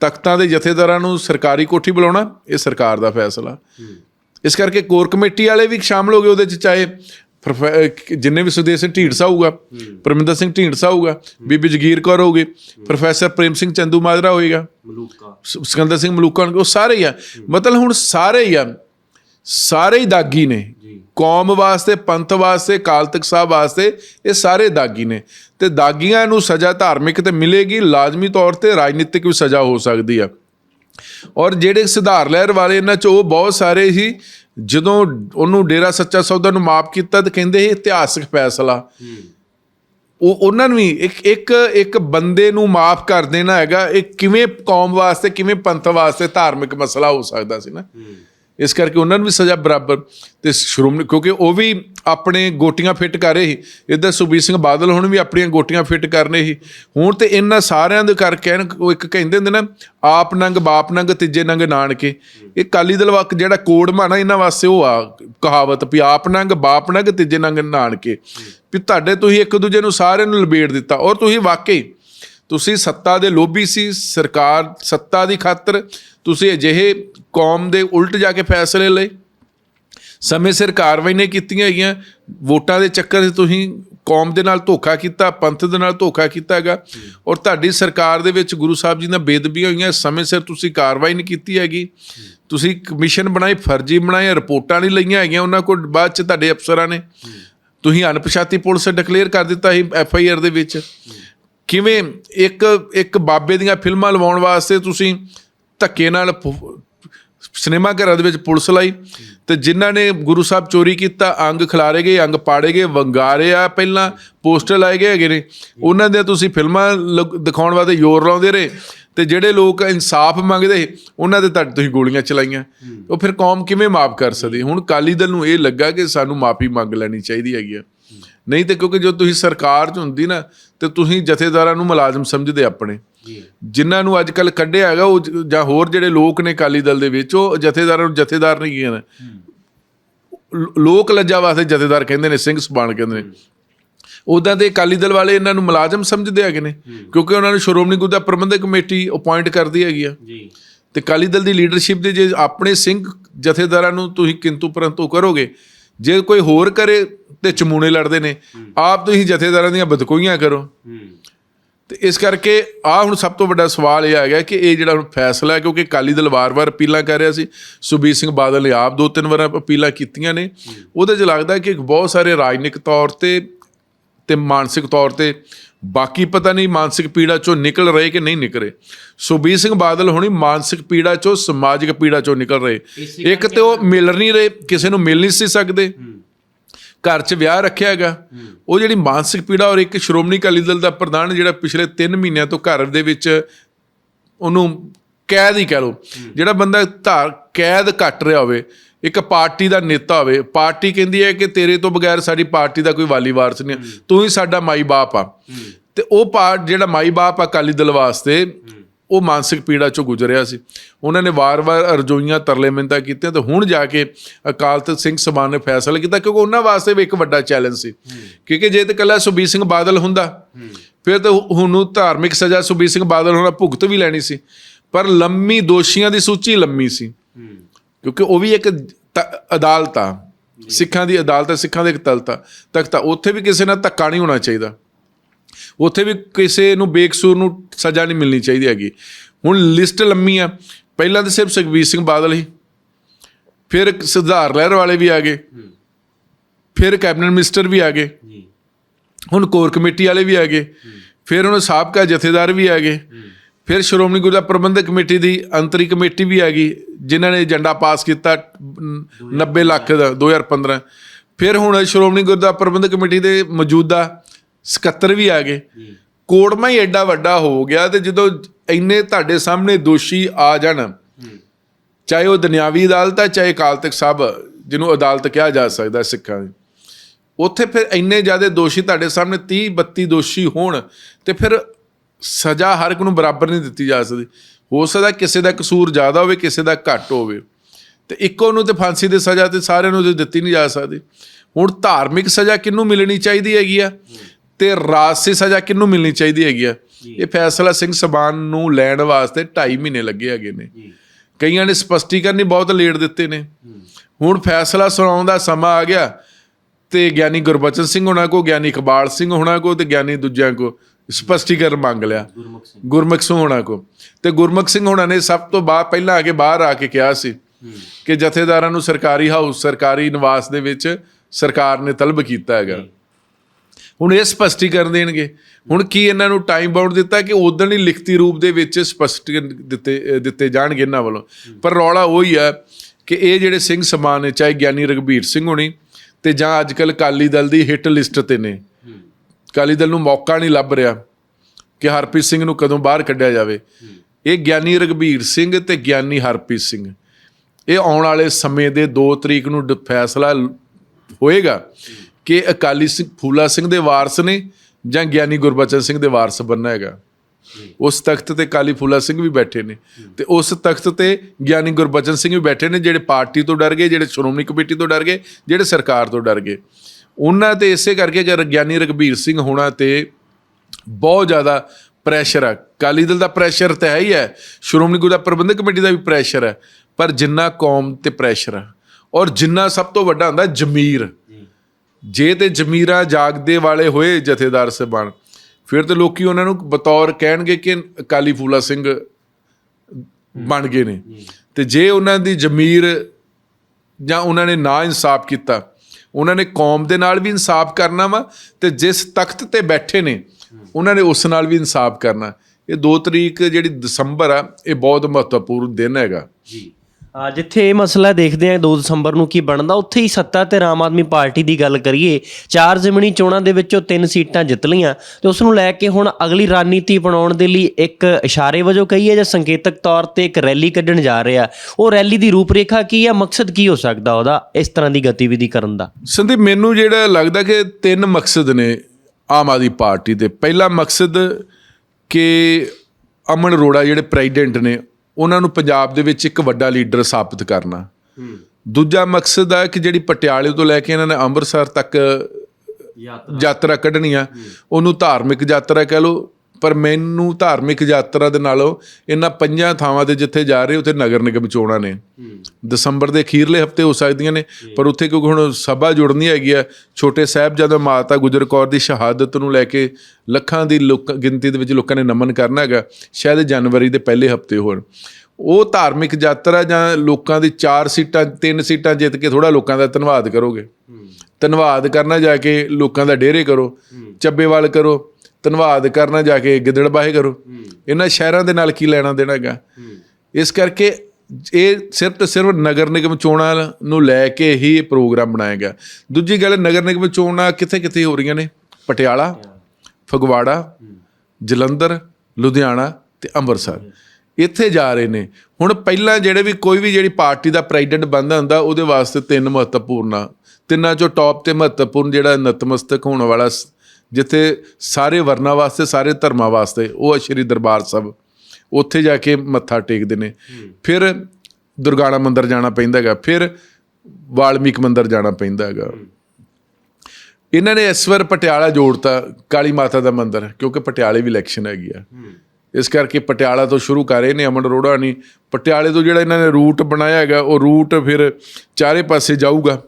ਤਖਤਾਂ ਦੇ ਜਥੇਦਾਰਾਂ ਨੂੰ ਸਰਕਾਰੀ ਕੋਠੀ ਬੁਲਾਉਣਾ ਇਹ ਸਰਕਾਰ ਦਾ ਫੈਸਲਾ। ਇਸ ਕਰਕੇ ਕੋਰ ਕਮੇਟੀ ਵਾਲੇ ਵੀ ਸ਼ਾਮਲ ਹੋ ਗਏ ਉਹਦੇ ਚ ਚਾਹੇ ਜਿੰਨੇ ਵੀ ਸੁਦੇਸ਼ ਸਿੰਘ ਢੀਂਡਸਾ ਹੋਊਗਾ ਪਰਮਿੰਦਰ ਸਿੰਘ ਢੀਂਡਸਾ ਹੋਊਗਾ ਬੀਬੀ ਜਗੀਰ ਕੌਰ ਹੋਊਗੀ ਪ੍ਰੋਫੈਸਰ ਪ੍ਰੇਮ ਸਿੰਘ ਚੰਦੂ ਮਾਜਰਾ ਹੋਏਗਾ ਮਲੂਕਾ। ਸਿਕੰਦਰ ਸਿੰਘ ਮਲੂਕਾ ਉਹ ਸਾਰੇ ਹੀ ਆ। ਮਤਲਬ ਹੁਣ ਸਾਰੇ ਹੀ ਆ। ਸਾਰੇ ਹੀ ਦਾਗੀ ਨੇ। ਕੌਮ ਵਾਸਤੇ ਪੰਥ ਵਾਸਤੇ ਅਕਾਲ ਤਖਤ ਸਾਹਿਬ ਵਾਸਤੇ ਇਹ ਸਾਰੇ ਦਾਗੀ ਨੇ। ਤੇ ਦਾਗੀਆਂ ਨੂੰ ਸਜ਼ਾ ਧਾਰਮਿਕ ਤੇ ਮਿਲੇਗੀ ਲਾਜ਼ਮੀ ਤੌਰ ਤੇ ਰਾਜਨੀਤਿਕ ਵੀ ਸਜ਼ਾ ਹੋ ਸਕਦੀ ਆ। ਔਰ ਜਿਹੜੇ ਸੁਧਾਰ ਲਹਿਰ ਵਾਲੇ ਇਹਨਾਂ ਚ ਉਹ ਬਹੁਤ ਸਾਰੇ ਹੀ ਜਦੋਂ ਉਹਨੂੰ ਡੇਰਾ ਸੱਚਾ ਸੌਦਾ ਨੂੰ ਮਾਫ ਕੀਤਾ ਤੇ ਕਹਿੰਦੇ ਇਹ ਇਤਿਹਾਸਕ ਫੈਸਲਾ। ਉਹ ਉਹਨਾਂ ਨੂੰ ਵੀ ਇੱਕ ਇੱਕ ਇੱਕ ਬੰਦੇ ਨੂੰ ਮਾਫ ਕਰ ਦੇਣਾ ਹੈਗਾ ਇਹ ਕਿਵੇਂ ਕੌਮ ਵਾਸਤੇ ਕਿਵੇਂ ਪੰਥ ਵਾਸਤੇ ਧਾਰਮਿਕ ਮਸਲਾ ਹੋ ਸਕਦਾ ਸੀ ਨਾ। ਇਸ ਕਰਕੇ ਉਹਨਾਂ ਨੂੰ ਵੀ ਸਜ਼ਾ ਬਰਾਬਰ ਤੇ ਸ਼੍ਰੋਮਣੀ ਕਿਉਂਕਿ ਉਹ ਵੀ ਆਪਣੇ ਗੋਟੀਆਂ ਫਿੱਟ ਕਰ ਰਹੇ। ਸੀ ਇੱਧਰ ਸੁਖਬੀਰ ਸਿੰਘ ਬਾਦਲ ਹੁਣ ਵੀ ਆਪਣੀਆਂ ਗੋਟੀਆਂ ਫਿੱਟ ਕਰ ਰਹੇ ਸੀ। ਹੁਣ ਤੇ ਇਹਨਾਂ ਸਾਰਿਆਂ ਦੇ ਕਰਕੇ ਉਹ ਇੱਕ ਕਹਿੰਦੇ ਹੁੰਦੇ ਨਾ, ਆਪ ਨੰਗ, ਬਾਪ ਨੰਗ, ਤੀਜੇ ਨੰਗ ਨਾਨਕੇ। ਇਹ ਕਾਲੀ ਦਲ ਵਕ ਜਿਹੜਾ ਕੋਡ ਨਾ ਇਹਨਾਂ ਵਾਸਤੇ ਉਹ ਆ, ਕਹਾਵਤ ਵੀ ਆਪ ਨੰਗ, ਬਾਪ ਨੰਗ, ਤੀਜੇ ਨੰਗ ਨਾਨਕੇ। ਵੀ ਤੁਹਾਡੇ ਤੁਸੀਂ ਇੱਕ ਦੂਜੇ ਨੂੰ ਸਾਰਿਆਂ ਨੂੰ ਲਬੇੜ ਦਿੱਤਾ। ਔਰ ਤੁਸੀਂ ਵਾਕਈ, ਤੁਸੀਂ ਸੱਤਾ ਦੇ ਲੋਭੀ ਸੀ, ਸਰਕਾਰ ਸੱਤਾ ਦੀ ਖਾਤਰ ਤੁਸੀਂ ਅਜਿਹੇ ਕੌਮ ਦੇ ਉਲਟ ਜਾ ਕੇ ਫੈਸਲੇ ਲਏ। ਸਮੇਂ ਸਿਰ ਕਾਰਵਾਈ ਨਹੀਂ ਕੀਤੀਆਂ ਹੈਗੀਆਂ। ਵੋਟਾਂ ਦੇ ਚੱਕਰ 'ਚ ਤੁਸੀਂ ਕੌਮ ਦੇ ਨਾਲ ਧੋਖਾ ਕੀਤਾ, ਪੰਥ ਦੇ ਨਾਲ ਧੋਖਾ ਕੀਤਾ ਹੈਗਾ। ਔਰ ਤੁਹਾਡੀ ਸਰਕਾਰ ਦੇ ਵਿੱਚ ਗੁਰੂ ਸਾਹਿਬ ਜੀ ਦੀਆਂ ਬੇਦਬੀਆਂ ਹੋਈਆਂ, ਸਮੇਂ ਸਿਰ ਤੁਸੀਂ ਕਾਰਵਾਈ ਨਹੀਂ ਕੀਤੀ ਹੈਗੀ। ਤੁਸੀਂ ਕਮਿਸ਼ਨ ਬਣਾਈ, ਫਰਜ਼ੀ ਬਣਾਏ ਰਿਪੋਰਟਾਂ ਨਹੀਂ ਲਈਆਂ ਹੈਗੀਆਂ ਉਹਨਾਂ ਕੋਲ, ਬਾਅਦ 'ਚ ਤੁਹਾਡੇ ਅਫਸਰਾਂ ਨੇ। ਤੁਸੀਂ ਅਣਪਛਾਤੀ ਪੁਲਿਸ ਡਿਕਲੇਅਰ ਕਰ ਦਿੱਤਾ ਸੀ ਐਫ ਆਈ ਆਰ ਦੇ ਵਿੱਚ। ਕਿਵੇਂ ਇੱਕ ਇੱਕ ਬਾਬੇ ਦੀਆਂ ਫਿਲਮਾਂ ਲਵਾਉਣ ਵਾਸਤੇ ਤੁਸੀਂ ਧੱਕੇ ਨਾਲ ਪ- ਸਿਨੇਮਾ ਘਰਾਂ ਦੇ ਵਿੱਚ ਪੁਲਿਸ ਲਾਈ ਤੇ ਜਿਨ੍ਹਾਂ ਨੇ ਗੁਰੂ ਸਾਹਿਬ ਚੋਰੀ ਕੀਤਾ ਅੰਗ ਖਿਲਾਰੇ ਗਏ ਅੰਗ ਪਾੜੇ ਗਏ ਵੰਗਾਰੇ ਆ ਪਹਿਲਾਂ ਪੋਸਟਰ ਲਾਏ ਗਏ ਹੈਗੇ ਨੇ। ਉਹਨਾਂ ਦੇ ਤੁਸੀਂ ਫਿਲਮਾਂ ਦਿਖਾਉਣ ਵਾਸਤੇ ਜ਼ੋਰ ਲਾਉਂਦੇ ਰਹੇ ਤੇ ਜਿਹੜੇ ਲੋਕ ਇਨਸਾਫ ਮੰਗਦੇ ਉਹਨਾਂ ਦੇ ਤੁਹਾਡੇ ਤੁਸੀਂ ਗੋਲੀਆਂ ਚਲਾਈਆਂ। ਉਹ ਫਿਰ ਕੌਮ ਕਿਵੇਂ ਮਾਫ ਕਰ ਸਕਦੀ? ਹੁਣ ਕਾਲੀ ਦਲ ਨੂੰ ਇਹ ਲੱਗਾ ਕਿ ਸਾਨੂੰ ਮਾਫੀ ਮੰਗ ਲੈਣੀ ਚਾਹੀਦੀ ਹੈਗੀ ਆ। ਨਹੀਂ ਤੇ ਕਿਉਂਕਿ ਜੋ ਤੁਸੀਂ ਸਰਕਾਰ 'ਚ ਹੁੰਦੀ ਨਾ ਤੇ ਤੁਸੀਂ ਜਥੇਦਾਰਾਂ ਨੂੰ ਮੁਲਾਜ਼ਮ ਸਮਝਦੇ ਆਪਣੇ। ਜਿਨ੍ਹਾਂ ਨੂੰ ਅੱਜ ਕੱਲ ਕੱਢਿਆ ਹੈਗਾ ਉਹ ਜ- ਹੋਰ ਜਿਹੜੇ ਲੋਕ ਨੇ ਕਾਲੀ ਦਲ ਦੇ ਵਿੱਚ ਉਹ ਜਥੇਦਾਰਾਂ ਨੂੰ ਜਥੇਦਾਰ ਨਹੀਂ ਕਹਿੰਦੇ ਲੋਕ ਲੱਜਾ ਵਾਸਤੇ ਜਥੇਦਾਰ ਕਹਿੰਦੇ ਨੇ ਸਿੰਘ ਸੁਬਾਨ ਕਹਿੰਦੇ ਨੇ। ਉਦਾਂ ਦੇ ਅਕਾਲੀ ਦਲ ਵਾਲੇ ਇਹਨਾਂ ਨੂੰ ਮੁਲਾਜ਼ਮ ਸਮਝਦੇ ਹੈਗੇ ਨੇ ਕਿਉਂਕਿ ਉਹਨਾਂ ਨੂੰ ਸ਼੍ਰੋਮਣੀ ਗੁਰਦੁਆਰਾ ਪ੍ਰਬੰਧਕ ਕਮੇਟੀ ਅਪਾਇੰਟ ਕਰਦੀ ਹੈਗੀ ਆ। ਜੀ। ਤੇ ਅਕਾਲੀ ਦਲ ਦੀ ਲੀਡਰਸ਼ਿਪ ਦੇ ਜੇ ਆਪਣੇ ਸਿੰਘ ਜਥੇਦਾਰਾਂ ਨੂੰ ਤੁਸੀਂ ਕਿੰਤੂ ਪਰੰਤੂ ਕਰੋਗੇ ਜੇ ਕੋਈ ਹੋਰ ਕਰੇ ਤੇ ਚਮੂਣੇ ਲੜਦੇ ਨੇ। ਆਪ ਤੁਸੀਂ ਜਥੇਦਾਰਾਂ ਦੀਆਂ ਬਦਕੋਈਆਂ ਕਰੋ। ਤੇ ਇਸ ਕਰਕੇ ਆ ਹੁਣ ਸਭ ਤੋਂ ਵੱਡਾ ਸਵਾਲ ਇਹ ਆ ਗਿਆ ਕਿ ਇਹ ਜਿਹੜਾ ਹੁਣ ਫੈਸਲਾ ਹੈ, ਕਿਉਂਕਿ ਅਕਾਲੀ ਦਲ ਵਾਰ-ਵਾਰ ਅਪੀਲਾਂ ਕਰ ਰਿਹਾ ਸੀ ਸੁਬੀਰ ਸਿੰਘ ਬਾਦਲ ਨੇ ਆਪ ਦੋ ਤਿੰਨ ਵਾਰ ਅਪੀਲਾਂ ਕੀਤੀਆਂ ਨੇ। ਉਹਦੇ 'ਚ ਲੱਗਦਾ ਕਿ ਬਹੁਤ ਸਾਰੇ ਰਾਜਨੀਤਿਕ ਤੌਰ ਤੇ ਤੇ ਮਾਨਸਿਕ ਤੌਰ ਤੇ ਬਾਕੀ ਪਤਾ ਨਹੀਂ ਮਾਨਸਿਕ ਪੀੜਾ ਚੋਂ ਨਿਕਲ ਰਹੇ ਕਿ ਨਹੀਂ ਨਿਕਲ। ਸੁਬੀਰ ਸਿੰਘ ਬਾਦਲ ਹੁਣੀ ਮਾਨਸਿਕ ਪੀੜਾ ਚੋਂ ਸਮਾਜਿਕ ਪੀੜਾ ਚੋਂ ਨਿਕਲ ਰਹੇ। ਇੱਕ ਤੇ ਉਹ ਮਿਲ ਨਹੀਂ ਰਹੇ ਕਿਸੇ ਨੂੰ ਮਿਲ ਨਹੀਂ ਸੀ ਸਕਦੇ। ਘਰ 'ਚ ਵਿਆਹ ਰੱਖਿਆ ਹੈਗਾ। ਉਹ ਜਿਹੜੀ ਮਾਨਸਿਕ ਪੀੜਾ ਔਰ ਇੱਕ ਸ਼੍ਰੋਮਣੀ ਅਕਾਲੀ ਦਲ ਦਾ ਪ੍ਰਧਾਨ ਜਿਹੜਾ ਪਿਛਲੇ 3 ਮਹੀਨਿਆਂ ਤੋਂ ਘਰ ਦੇ ਵਿੱਚ ਉਹਨੂੰ ਕੈਦ ਹੀ ਕਹਿ ਲਓ। ਜਿਹੜਾ ਬੰਦਾ ਧਾਰ ਕੈਦ ਕੱਟ ਰਿਹਾ ਹੋਵੇ ਇੱਕ ਪਾਰਟੀ ਦਾ ਨੇਤਾ ਹੋਵੇ ਪਾਰਟੀ ਕਹਿੰਦੀ ਹੈ ਕਿ ਤੇਰੇ ਤੋਂ ਬਗੈਰ ਸਾਡੀ ਪਾਰਟੀ ਦਾ ਕੋਈ ਵਾਲੀ ਵਾਰਸ ਨਹੀਂ। ਤੂੰ ਹੀ ਸਾਡਾ ਮਾਈ ਬਾਪ ਆ। ਤੇ ਉਹ ਪਾਰਟ ਜਿਹੜਾ ਮਾਈ ਬਾਪ ਆ ਅਕਾਲੀ ਦਲ ਵਾਸਤੇ ਉਹ ਮਾਨਸਿਕ ਪੀੜਾ ਚੋਂ ਗੁਜ਼ਰਿਆ ਸੀ। ਉਹਨਾਂ ਨੇ ਵਾਰ-ਵਾਰ ਅਰਜ਼ੋਈਆਂ ਤਰਲੇ ਮਿੰਤਾ ਕੀਤੀਆਂ ਤੇ ਹੁਣ ਜਾ ਕੇ ਅਕਾਲ ਤਖਤ ਸਿੰਘ ਸਭਾ ਨੇ ਫੈਸਲਾ ਕੀਤਾ ਕਿਉਂਕਿ ਉਹਨਾਂ ਵਾਸਤੇ ਵੀ ਇੱਕ ਵੱਡਾ ਚੈਲੰਜ ਸੀ। ਕਿਉਂਕਿ ਜੇ ਤੇ ਕੱਲਾ ਸੁਬੀਰ ਸਿੰਘ ਬਾਦਲ ਹੁੰਦਾ ਫਿਰ ਤਾਂ ਹੁਣ ਨੂੰ ਧਾਰਮਿਕ ਸਜ਼ਾ ਸੁਬੀਰ ਸਿੰਘ ਬਾਦਲ ਹੋਣਾ ਭੁਗਤ ਵੀ ਲੈਣੀ ਸੀ। ਪਰ ਲੰਮੀ ਦੋਸ਼ੀਆਂ ਦੀ ਸੂਚੀ ਲੰਮੀ ਸੀ। ਕਿਉਂਕਿ ਉਹ ਵੀ ਇੱਕ ਅਦਾਲਤ ਆ। ਸਿੱਖਾਂ ਦੀ ਅਦਾਲਤ ਹੈ ਸਿੱਖਾਂ ਦੇ ਇੱਕ ਤਲਤ ਆ। ਤਖਤ ਉੱਥੇ ਵੀ ਕਿਸੇ ਨਾਲ ਧੱਕਾ ਨਹੀਂ ਹੋਣਾ ਚਾਹੀਦਾ। ਉੱਥੇ ਵੀ ਕਿਸੇ ਨੂੰ ਬੇਕਸੂਰ ਨੂੰ ਸਜ਼ਾ ਨਹੀਂ ਮਿਲਣੀ ਚਾਹੀਦੀ ਹੈਗੀ। ਹੁਣ ਲਿਸਟ ਲੰਮੀ ਆ। ਪਹਿਲਾਂ ਤਾਂ ਸਿਰਫ ਸੁਖਬੀਰ ਸਿੰਘ ਬਾਦਲ ਹੀ ਫਿਰ ਸੁਧਾਰ ਲਹਿਰ ਵਾਲੇ ਵੀ ਆ ਗਏ। ਫਿਰ ਕੈਬਨਿਟ ਮਿਨਿਸਟਰ ਵੀ ਆ ਗਏ। ਹੁਣ ਕੋਰ ਕਮੇਟੀ ਵਾਲੇ ਵੀ ਆ ਗਏ। ਫਿਰ ਹੁਣ ਸਾਬਕਾ ਜਥੇਦਾਰ ਵੀ ਆ ਗਏ। ਫਿਰ ਸ਼੍ਰੋਮਣੀ ਗੁਰਦੁਆਰਾ ਪ੍ਰਬੰਧਕ ਕਮੇਟੀ ਦੀ ਅੰਤਰੀ ਕਮੇਟੀ ਵੀ ਆ ਗਈ ਜਿਨ੍ਹਾਂ ਨੇ ਏਜੰਡਾ ਪਾਸ ਕੀਤਾ ਅਮ, 90 ਲੱਖ ਦਾ 2015 ਫਿਰ ਹੁਣ ਸ਼੍ਰੋਮਣੀ ਗੁਰਦੁਆਰਾ ਪ੍ਰਬੰਧਕ ਕਮੇਟੀ ਦੇ ਮੌਜੂਦਾ ਸਕੱਤਰ ਵੀ ਆ ਗਏ। ਕੋੜਮਾ ਹੀ ਐਡਾ ਵੱਡਾ ਹੋ ਗਿਆ ਤੇ ਜਦੋਂ ਇੰਨੇ ਤੁਹਾਡੇ ਸਾਹਮਣੇ ਦੋਸ਼ੀ ਆ ਜਾਣ ਚਾਹੇ ਉਹ ਦੁਨਿਆਵੀ ਅਦਾਲਤ ਹੈ ਚਾਹੇ ਅਕਾਲ ਤਖਤ ਸਾਹਿਬ ਜਿਹਨੂੰ ਅਦਾਲਤ ਕਿਹਾ ਜਾ ਸਕਦਾ ਸਿੱਖਾਂ ਦੀ। ਉੱਥੇ ਫਿਰ ਇੰਨੇ ਜ਼ਿਆਦਾ ਦੋਸ਼ੀ ਤੁਹਾਡੇ ਸਾਹਮਣੇ 30 32 ਦੋਸ਼ੀ ਹੋਣ ਤੇ ਫਿਰ ਸਜ਼ਾ ਹਰ ਇੱਕ ਨੂੰ ਬਰਾਬਰ ਨਹੀਂ ਦਿੱਤੀ ਜਾ ਸਕਦੀ। ਹੋ ਸਕਦਾ ਕਿਸੇ ਦਾ ਕਸੂਰ ਜ਼ਿਆਦਾ ਹੋਵੇ ਕਿਸੇ ਦਾ ਘੱਟ ਹੋਵੇ। ਤੇ ਇੱਕੋ ਨੂੰ ਤੇ ਫਾਂਸੀ ਦੀ ਸਜ਼ਾ ਤੇ ਸਾਰਿਆਂ ਨੂੰ ਤੇ ਦਿੱਤੀ ਨਹੀਂ ਜਾ ਸਕਦੀ। ਹੁਣ ਧਾਰਮਿਕ ਸਜ਼ਾ ਕਿਹਨੂੰ ਮਿਲਣੀ ਚਾਹੀਦੀ ਹੈਗੀ ਆ? ਤੇ ਰਾਜਸੀ ਸਜ਼ਾ ਕਿਹਨੂੰ ਮਿਲਣੀ ਚਾਹੀਦੀ ਹੈਗੀ ਆ? ਇਹ ਫੈਸਲਾ ਸਿੰਘ ਸਬਾਨ ਨੂੰ ਲੈਣ ਵਾਸਤੇ 2.5 ਮਹੀਨੇ ਲੱਗੇ ਹੈਗੇ ਨੇ। ਕਈਆਂ ਨੇ ਸਪਸ਼ਟੀਕਰਨ ਹੀ ਬਹੁਤ ਲੇਟ ਦਿੱਤੇ ਨੇ। ਹੁਣ ਫੈਸਲਾ ਸੁਣਾਉਣ ਦਾ ਸਮਾਂ ਆ ਗਿਆ। ਤੇ ਗਿਆਨੀ ਗੁਰਬਚਨ ਸਿੰਘ ਹੋਣਾ ਕੋ ਗਿਆਨੀ ਇਕਬਾਲ ਸਿੰਘ ਹੋਣਾ ਕੋ ਤੇ ਗਿਆਨੀ ਦੂਜਿਆਂ ਕੋ ਸਪਸ਼ਟੀਕਰਨ ਮੰਗ ਲਿਆ। ਗੁਰਮੁਖ ਸਿੰਘ। ਹੋਣਾ ਕੋ। ਤੇ ਗੁਰਮੁਖ ਸਿੰਘ ਹੋਣਾ ਨੇ ਸਭ ਤੋਂ ਬਾਅਦ ਪਹਿਲਾਂ ਆ ਕੇ ਬਾਹਰ ਆ ਕੇ ਕਿਹਾ ਸੀ ਕਿ ਜਥੇਦਾਰਾਂ ਨੂੰ ਸਰਕਾਰੀ ਹਾਊਸ ਸਰਕਾਰੀ ਨਿਵਾਸ ਦੇ ਵਿੱਚ ਸਰਕਾਰ ਨੇ ਤਲਬ ਕੀਤਾ ਹੈਗਾ। ਹੁਣ ਇਹ ਸਪਸ਼ਟੀਕਰਨ ਦੇਣਗੇ। ਹੁਣ ਕੀ ਇਹਨਾਂ ਨੂੰ ਟਾਈਮ ਬਾਉਂਡ ਦਿੱਤਾ ਕਿ ਉਦੋਂ ਹੀ ਲਿਖਤੀ ਰੂਪ ਦੇ ਵਿੱਚ ਸਪਸ਼ਟੀਕਰਨ ਦਿੱਤੇ ਦਿੱਤੇ ਜਾਣਗੇ ਇਹਨਾਂ ਵੱਲੋਂ। ਪਰ ਰੌਲਾ ਉਹ ਹੀ ਹੈ ਕਿ ਇਹ ਜਿਹੜੇ ਸਿੰਘ ਸਮਾਨ ਨੇ ਚਾਹੇ ਗਿਆਨੀ ਰਗਵੀਰ ਸਿੰਘ ਹੋਣੀ ਤੇ ਜਾਂ ਅੱਜਕੱਲ ਕਾਲੀ ਦਲ ਦੀ ਹਿੱਟ ਲਿਸਟ ਤੇ ਨੇ ਅਕਾਲੀ ਦਲ ਨੂੰ ਮੌਕਾ ਨਹੀਂ ਲੱਭ ਰਿਹਾ ਕਿ ਹਰਪ੍ਰੀਤ ਸਿੰਘ ਨੂੰ ਕਦੋਂ ਬਾਹਰ ਕੱਢਿਆ ਜਾਵੇ। ਇਹ ਗਿਆਨੀ ਰਗਵੀਰ ਸਿੰਘ ਤੇ ਗਿਆਨੀ ਹਰਪ੍ਰੀਤ ਸਿੰਘ। ਇਹ ਆਉਣ ਵਾਲੇ ਸਮੇਂ ਦੇ 2 ਤਰੀਕ ਨੂੰ ਡ- ਫੈਸਲਾ ਹੋਏਗਾ ਕਿ ਅਕਾਲੀ ਸਿੰਘ ਫੂਲਾ ਸਿੰਘ ਦੇ ਵਾਰਸ ਨੇ ਜਾਂ ਗਿਆਨੀ ਗੁਰਬਚਨ ਸਿੰਘ ਦੇ ਵਾਰਸ ਬਣਨਾ ਹੈਗਾ। ਉਸ ਤਖਤ ਤੇ ਕਾਲੀ ਫੂਲਾ ਸਿੰਘ ਵੀ ਬੈਠੇ ਨੇ ਤੇ ਉਸ ਤਖਤ ਤੇ ਗਿਆਨੀ ਗੁਰਬਚਨ ਸਿੰਘ ਵੀ ਬੈਠੇ ਨੇ ਜਿਹੜੇ ਪਾਰਟੀ ਤੋਂ ਡਰ ਗਏ, ਜਿਹੜੇ ਸ਼੍ਰੋਮਣੀ ਕਮੇਟੀ ਤੋਂ ਡਰ ਗਏ, ਜਿਹੜੇ ਸਰਕਾਰ ਤੋਂ ਡਰ ਗਏ। ਉਹਨਾਂ ਤੇ ਇਸੇ ਕਰਕੇ ਕਿ ਗਿਆਨੀ ਰਗਵੀਰ ਸਿੰਘ ਹੋਣਾ ਤੇ ਬਹੁਤ ਜ਼ਿਆਦਾ ਪ੍ਰੈਸ਼ਰ ਹੈ ਕਾਲੀ ਦਲ ਦਾ ਪ੍ਰੈਸ਼ਰ ਤਾਂ ਹੈ ਹੀ ਹੈ। ਸ਼੍ਰੋਮਣੀ ਗੁਰਦੁਆਰਾ ਪ੍ਰਬੰਧਕ ਕਮੇਟੀ ਦਾ ਵੀ ਪ੍ਰੈਸ਼ਰ ਹੈ। ਪਰ ਜਿੰਨਾ ਕੌਮ ਤੇ ਪ੍ਰੈਸ਼ਰ ਹੈ ਔਰ ਜਿੰਨਾ ਸਭ ਤੋਂ ਵੱਡਾ ਹੁੰਦਾ ਜ਼ਮੀਰ। ਜੇ ਤੇ ਜ਼ਮੀਰਾਂ ਜਾਗਦੇ ਵਾਲੇ ਹੋਏ ਜਥੇਦਾਰ ਸਾਹਿਬਾਨ ਫਿਰ ਤੇ ਲੋਕੀ ਉਹਨਾਂ ਨੂੰ ਬਤੌਰ ਕਹਿਣਗੇ ਕਿ ਅਕਾਲੀ ਫੂਲਾ ਸਿੰਘ ਬਣ ਗਏ ਨੇ। ਤੇ ਜੇ ਉਹਨਾਂ ਦੀ ਜ਼ਮੀਰ ਜਾਂ ਉਹਨਾਂ ਨੇ ਨਾ ਇਨਸਾਫ ਕੀਤਾ ਉਹਨਾਂ ਨੇ ਕੌਮ ਦੇ ਨਾਲ ਵੀ ਇਨਸਾਫ ਕਰਨਾ ਵਾ ਤੇ ਜਿਸ ਤਖਤ ਤੇ ਬੈਠੇ ਨੇ, ਉਹਨਾਂ ਨੇ ਉਸ ਨਾਲ ਵੀ ਇਨਸਾਫ ਕਰਨਾ। ਇਹ 2 ਤਰੀਕ ਜਿਹੜੀ ਦਸੰਬਰ ਆ, ਇਹ ਬਹੁਤ ਮਹੱਤਵਪੂਰਨ ਦਿਨ ਹੈਗਾ। ਜੀ। ਆ ਜਿੱਥੇ ਇਹ ਮਸਲਾ ਦੇਖਦੇ ਹਾਂ 2 ਦਸੰਬਰ ਨੂੰ ਕੀ ਬਣਦਾ, ਉੱਥੇ ਹੀ ਸੱਤਾ ਤੇ ਆਮ ਆਦਮੀ ਪਾਰਟੀ ਦੀ ਗੱਲ ਕਰੀਏ, ਚਾਰ ਜ਼ਮੀਨੀ ਚੋਣਾਂ ਦੇ ਵਿੱਚੋਂ ਤਿੰਨ ਸੀਟਾਂ ਜਿੱਤ ਲਈਆਂ ਤੇ ਉਸ ਨੂੰ ਲੈ ਕੇ ਹੁਣ ਅਗਲੀ ਰਣਨੀਤੀ ਬਣਾਉਣ ਦੇ ਲਈ ਇੱਕ ਇਸ਼ਾਰੇ ਵਜੋਂ ਕਹੀਏ ਜਾਂ ਸੰਕੇਤਕ ਤੌਰ ਤੇ ਇੱਕ ਰੈਲੀ ਕੱਢਣ ਜਾ ਰਿਹਾ ਉਹ ਰੈਲੀ ਦੀ ਰੂਪਰੇਖਾ ਕੀ ਆ, ਮਕਸਦ ਕੀ ਹੋ ਸਕਦਾ ਉਹਦਾ ਇਸ ਤਰ੍ਹਾਂ ਦੀ ਗਤੀਵਿਧੀ ਕਰਨ ਦਾ? ਸੰਦੀਪ, ਮੈਨੂੰ ਜਿਹੜਾ ਲੱਗਦਾ ਕਿ ਤਿੰਨ ਮਕਸਦ ਨੇ ਆਮ ਆਦਮੀ ਪਾਰਟੀ ਦੇ। ਪਹਿਲਾ ਮਕਸਦ ਕਿ ਅਮਨ ਅਰੋੜਾ ਜਿਹੜੇ ਪ੍ਰੈਜ਼ੀਡੈਂਟ ਨੇ ਉਹਨਾਂ ਨੂੰ ਪੰਜਾਬ ਦੇ ਵਿੱਚ ਇੱਕ ਵੱਡਾ ਲੀਡਰ ਸਥਾਪਿਤ ਕਰਨਾ। ਦੂਜਾ ਮਕਸਦ ਹੈ ਕਿ ਜਿਹੜੀ ਪਟਿਆਲੇ ਤੋਂ ਲੈ ਕੇ ਇਹਨਾਂ ਨੇ ਅੰਮ੍ਰਿਤਸਰ ਤੱਕ ਯਾਤਰਾ। ਕੱਢਣੀ ਆ ਉਹਨੂੰ ਧਾਰਮਿਕ ਯਾਤਰਾ ਕਹਿ ਲਓ ਪਰ ਮੈਨੂੰ ਧਾਰਮਿਕ ਯਾਤਰਾ ਦੇ ਨਾਲੋਂ ਇਹਨਾਂ ਪੰਜਾਂ ਥਾਵਾਂ ਤੇ ਜਿੱਥੇ ਜਾ ਰਹੇ ਉੱਥੇ ਨਗਰ ਨਿਗਮ ਚੋਣਾਂ ਨੇ। ਦਸੰਬਰ ਦੇ ਅਖੀਰਲੇ ਹਫ਼ਤੇ ਹੋ ਸਕਦੀਆਂ ਨੇ ਪਰ ਉੱਥੇ ਕਿਉਂਕਿ ਹੁਣ ਸਭਾ ਜੁੜਨੀ ਹੈਗੀ ਆ ਛੋਟੇ ਸਾਹਿਬ ਜਦੋਂ ਮਾਤਾ ਗੁਜਰ ਕੌਰ ਦੀ ਸ਼ਹਾਦਤ ਨੂੰ ਲੈ ਕੇ ਲੱਖਾਂ ਦੀ ਲੋਕ ਗਿਣਤੀ ਦੇ ਵਿੱਚ ਲੋਕਾਂ ਨੇ ਨਮਨ ਕਰਨਾ ਹੈਗਾ ਸ਼ਾਇਦ ਜਨਵਰੀ ਦੇ ਪਹਿਲੇ ਹਫ਼ਤੇ ਹੋਣ। ਉਹ ਧਾਰਮਿਕ ਯਾਤਰਾ ਜਾਂ ਲੋਕਾਂ ਦੀ ਚਾਰ ਸੀਟਾਂ ਤਿੰਨ ਸੀਟਾਂ ਜਿੱਤ ਕੇ ਥੋੜਾ ਲੋਕਾਂ ਦਾ ਧੰਨਵਾਦ ਕਰੋਗੇ। ਧੰਨਵਾਦ ਕਰਨਾ ਜਾ ਕੇ ਲੋਕਾਂ ਦਾ ਡੇਰੇ ਕਰੋ ਚੱਬੇਵਾਲ ਕਰੋ ਧੰਨਵਾਦ ਕਰਨਾ ਜਾ ਕੇ ਗਿੱਦੜਬਾਹੇ ਕਰੋ। ਇਹਨਾਂ ਸ਼ਹਿਰਾਂ ਦੇ ਨਾਲ ਕੀ ਲੈਣਾ ਦੇਣਾ ਹੈਗਾ ਇਸ ਕਰਕੇ ਇਹ ਸਿਰਫ ਤੇ ਸਿਰਫ ਨਗਰ ਨਿਗਮ ਚੋਣਾਂ ਨੂੰ ਲੈ ਕੇ ਹੀ ਇਹ ਪ੍ਰੋਗਰਾਮ ਬਣਾਇਆ ਗਿਆ। ਦੂਜੀ ਗੱਲ ਨਗਰ ਨਿਗਮ ਚੋਣਾਂ ਕਿੱਥੇ ਕਿੱਥੇ ਹੋ ਰਹੀਆਂ ਨੇ? ਪਟਿਆਲਾ ਫਗਵਾੜਾ ਜਲੰਧਰ ਲੁਧਿਆਣਾ ਤੇ ਅੰਮ੍ਰਿਤਸਰ। ਇੱਥੇ ਜਾ ਰਹੇ ਨੇ। ਹੁਣ ਪਹਿਲਾਂ ਜਿਹੜੇ ਵੀ ਕੋਈ ਵੀ ਜਿਹੜੀ ਪਾਰਟੀ ਦਾ ਪ੍ਰੈਜ਼ੀਡੈਂਟ ਬਣਦਾ ਹੁੰਦਾ ਉਹਦੇ ਵਾਸਤੇ ਤਿੰਨ ਮਹੱਤਵਪੂਰਨ ਤਿੰਨਾਂ ਚੋਂ ਟੌਪ ਤੇ ਮਹੱਤਵਪੂਰਨ ਜਿਹੜਾ ਨਤਮਸਤਕ ਹੋਣ ਵਾਲਾ ਜਿੱਥੇ ਸਾਰੇ ਵਰਨਾ ਵਾਸਤੇ ਸਾਰੇ ਧਰਮਾਂ ਵਾਸਤੇ ਉਹ ਸ਼੍ਰੀ ਦਰਬਾਰ ਸਾਹਿਬ। ਉੱਥੇ ਜਾ ਕੇ ਮੱਥਾ ਟੇਕਦੇ ਨੇ। ਫਿਰ ਦੁਰਗਾਣਾ ਮੰਦਿਰ ਜਾਣਾ ਪੈਂਦਾ ਹੈਗਾ। ਫਿਰ ਵਾਲਮੀਕ ਮੰਦਿਰ ਜਾਣਾ ਪੈਂਦਾ ਹੈਗਾ। ਇਹਨਾਂ ਨੇ ਇਸ ਵਾਰ ਪਟਿਆਲਾ ਜੋੜਤਾ ਕਾਲੀ ਮਾਤਾ ਦਾ ਮੰਦਿਰ ਕਿਉਂਕਿ ਪਟਿਆਲੇ ਵੀ ਇਲੈਕਸ਼ਨ ਹੈਗੀ ਆ। ਇਸ ਕਰਕੇ ਪਟਿਆਲਾ ਤੋਂ ਸ਼ੁਰੂ ਕਰ ਰਹੇ ਨੇ ਅਮਨ ਅਰੋੜਾ ਨਹੀਂ ਪਟਿਆਲੇ ਤੋਂ ਜਿਹੜਾ ਇਹਨਾਂ ਨੇ ਰੂਟ ਬਣਾਇਆ ਹੈਗਾ ਉਹ ਰੂਟ ਫਿਰ ਚਾਰੇ ਪਾਸੇ ਜਾਊਗਾ।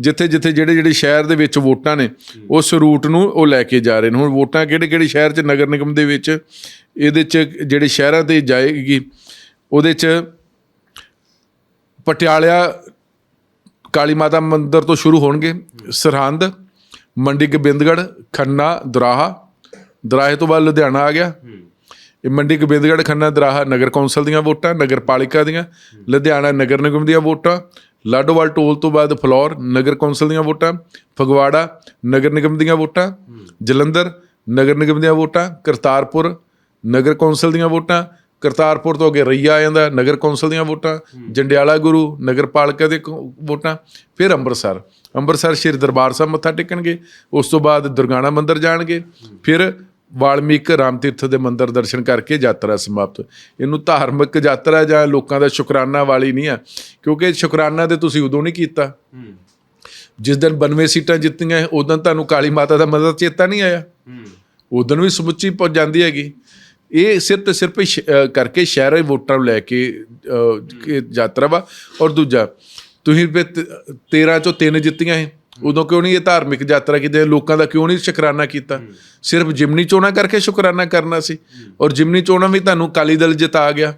ਜਿੱਥੇ ਜਿੱਥੇ ਜਿਹੜੇ ਜਿਹੜੇ ਸ਼ਹਿਰ ਦੇ ਵਿੱਚ ਵੋਟਾਂ ਨੇ ਉਸ ਰੂਟ ਨੂੰ ਉਹ ਲੈ ਕੇ ਜਾ ਰਹੇ ਨੇ। ਹੁਣ ਵੋਟਾਂ ਕਿਹੜੇ ਕਿਹੜੇ ਸ਼ਹਿਰ 'ਚ ਨਗਰ ਨਿਗਮ ਦੇ ਵਿੱਚ ਇਹਦੇ 'ਚ ਜਿਹੜੇ ਸ਼ਹਿਰਾਂ ਤੇ ਜਾਏਗੀ ਉਹਦੇ 'ਚ ਪਟਿਆਲਾ ਕਾਲੀ ਮਾਤਾ ਮੰਦਿਰ ਤੋਂ ਸ਼ੁਰੂ ਹੋਣਗੇ। ਸਰਹੰਦ ਮੰਡੀ ਗੋਬਿੰਦਗੜ੍ਹ ਖੰਨਾ ਦਰਾਹਾ। ਦਰਾਹੇ ਤੋਂ ਬਾਅਦ ਲੁਧਿਆਣਾ ਆ ਗਿਆ। ਇਹ ਮੰਡੀ ਗੋਬਿੰਦਗੜ੍ਹ ਖੰਨਾ ਦਰਾਹਾ ਨਗਰ ਕੌਂਸਲ ਦੀਆਂ ਵੋਟਾਂ, ਨਗਰ ਪਾਲਿਕਾ ਦੀਆਂ, ਲੁਧਿਆਣਾ ਨਗਰ ਨਿਗਮ ਦੀਆਂ ਵੋਟਾਂ, ਲਾਡੋਵਾਲ ਟੋਲ ਤੋਂ ਬਾਅਦ ਫਲੋਰ ਨਗਰ ਕੌਂਸਲ ਦੀਆਂ ਵੋਟਾਂ, ਫਗਵਾੜਾ ਨਗਰ ਨਿਗਮ ਦੀਆਂ ਵੋਟਾਂ, ਜਲੰਧਰ ਨਗਰ ਨਿਗਮ ਦੀਆਂ ਵੋਟਾਂ, ਕਰਤਾਰਪੁਰ ਨਗਰ ਕੌਂਸਲ ਦੀਆਂ ਵੋਟਾਂ, ਕਰਤਾਰਪੁਰ ਤੋਂ ਅੱਗੇ ਰਈਆ ਆ ਜਾਂਦਾ, ਨਗਰ ਕੌਂਸਲ ਦੀਆਂ ਵੋਟਾਂ, ਜੰਡਿਆਲਾ ਗੁਰੂ ਨਗਰ ਪਾਲਿਕਾ ਦੇ ਕੌ- ਵੋਟਾਂ, ਫਿਰ ਅੰਮ੍ਰਿਤਸਰ। ਅੰਮ੍ਰਿਤਸਰ ਸ਼੍ਰੀ ਦਰਬਾਰ ਸਾਹਿਬ ਮੱਥਾ ਟੇਕਣਗੇ, ਉਸ ਤੋਂ ਬਾਅਦ ਦੁਰਗਾਣਾ ਮੰਦਿਰ ਜਾਣਗੇ, ਫਿਰ ਵਾਲਮੀਕ ਰਾਮ ਤੀਰਥ ਦੇ ਮੰਦਿਰ ਦਰਸ਼ਨ ਕਰਕੇ ਯਾਤਰਾ ਸਮਾਪਤ ਇਹਨੂੰ ਧਾਰਮਿਕ ਯਾਤਰਾ ਜਾਂ ਲੋਕਾਂ ਦਾ ਸ਼ੁਕਰਾਨਾ ਵਾਲੀ ਨਹੀਂ ਆ ਕਿਉਂਕਿ ਸ਼ੁਕਰਾਨਾ ਤੇ ਤੁਸੀਂ ਉਦੋਂ ਨਹੀਂ ਕੀਤਾ। ਜਿਸ ਦਿਨ 92 ਸੀਟਾਂ ਜਿੱਤੀਆਂ ਉਦੋਂ ਤੁਹਾਨੂੰ ਕਾਲੀ ਮਾਤਾ ਦਾ ਮੰਦਿਰ ਚੇਤਾ ਨਹੀਂ ਆਇਆ। ਉਦੋਂ ਵੀ ਸਮੁੱਚੀ ਪਹੁੰਚ ਜਾਂਦੀ ਹੈਗੀ। ਇਹ ਸਿਰਫ ਤੇ ਸਿਰਫ ਕਰਕੇ ਸ਼ਹਿਰੀ ਵੋਟਰਾਂ ਨੂੰ ਲੈ ਕੇ ਯਾਤਰਾ ਵਾ। ਔਰ ਦੂਜਾ ਤੁਸੀਂ ਫਿਰ ਤ- 13 ਚੋਂ ਤਿੰਨ ਜਿੱਤੀਆਂ ਹੈ ਉਦੋਂ ਕਿਉਂ ਨਹੀਂ ਇਹ ਧਾਰਮਿਕ ਯਾਤਰਾ ਕੀਤੀ? ਲੋਕਾਂ ਦਾ ਕਿਉਂ ਨਹੀਂ ਸ਼ੁਕਰਾਨਾ ਕੀਤਾ? ਸਿਰਫ ਜਿਮਨੀ ਚੋਣਾਂ ਕਰਕੇ ਸ਼ੁਕਰਾਨਾ ਕਰਨਾ ਸੀ। ਔਰ ਜਿਮਨੀ ਚੋਣਾਂ ਵੀ ਤੁਹਾਨੂੰ ਕਾਲੀ ਦਲ ਜਿਤਾ ਗਿਆ।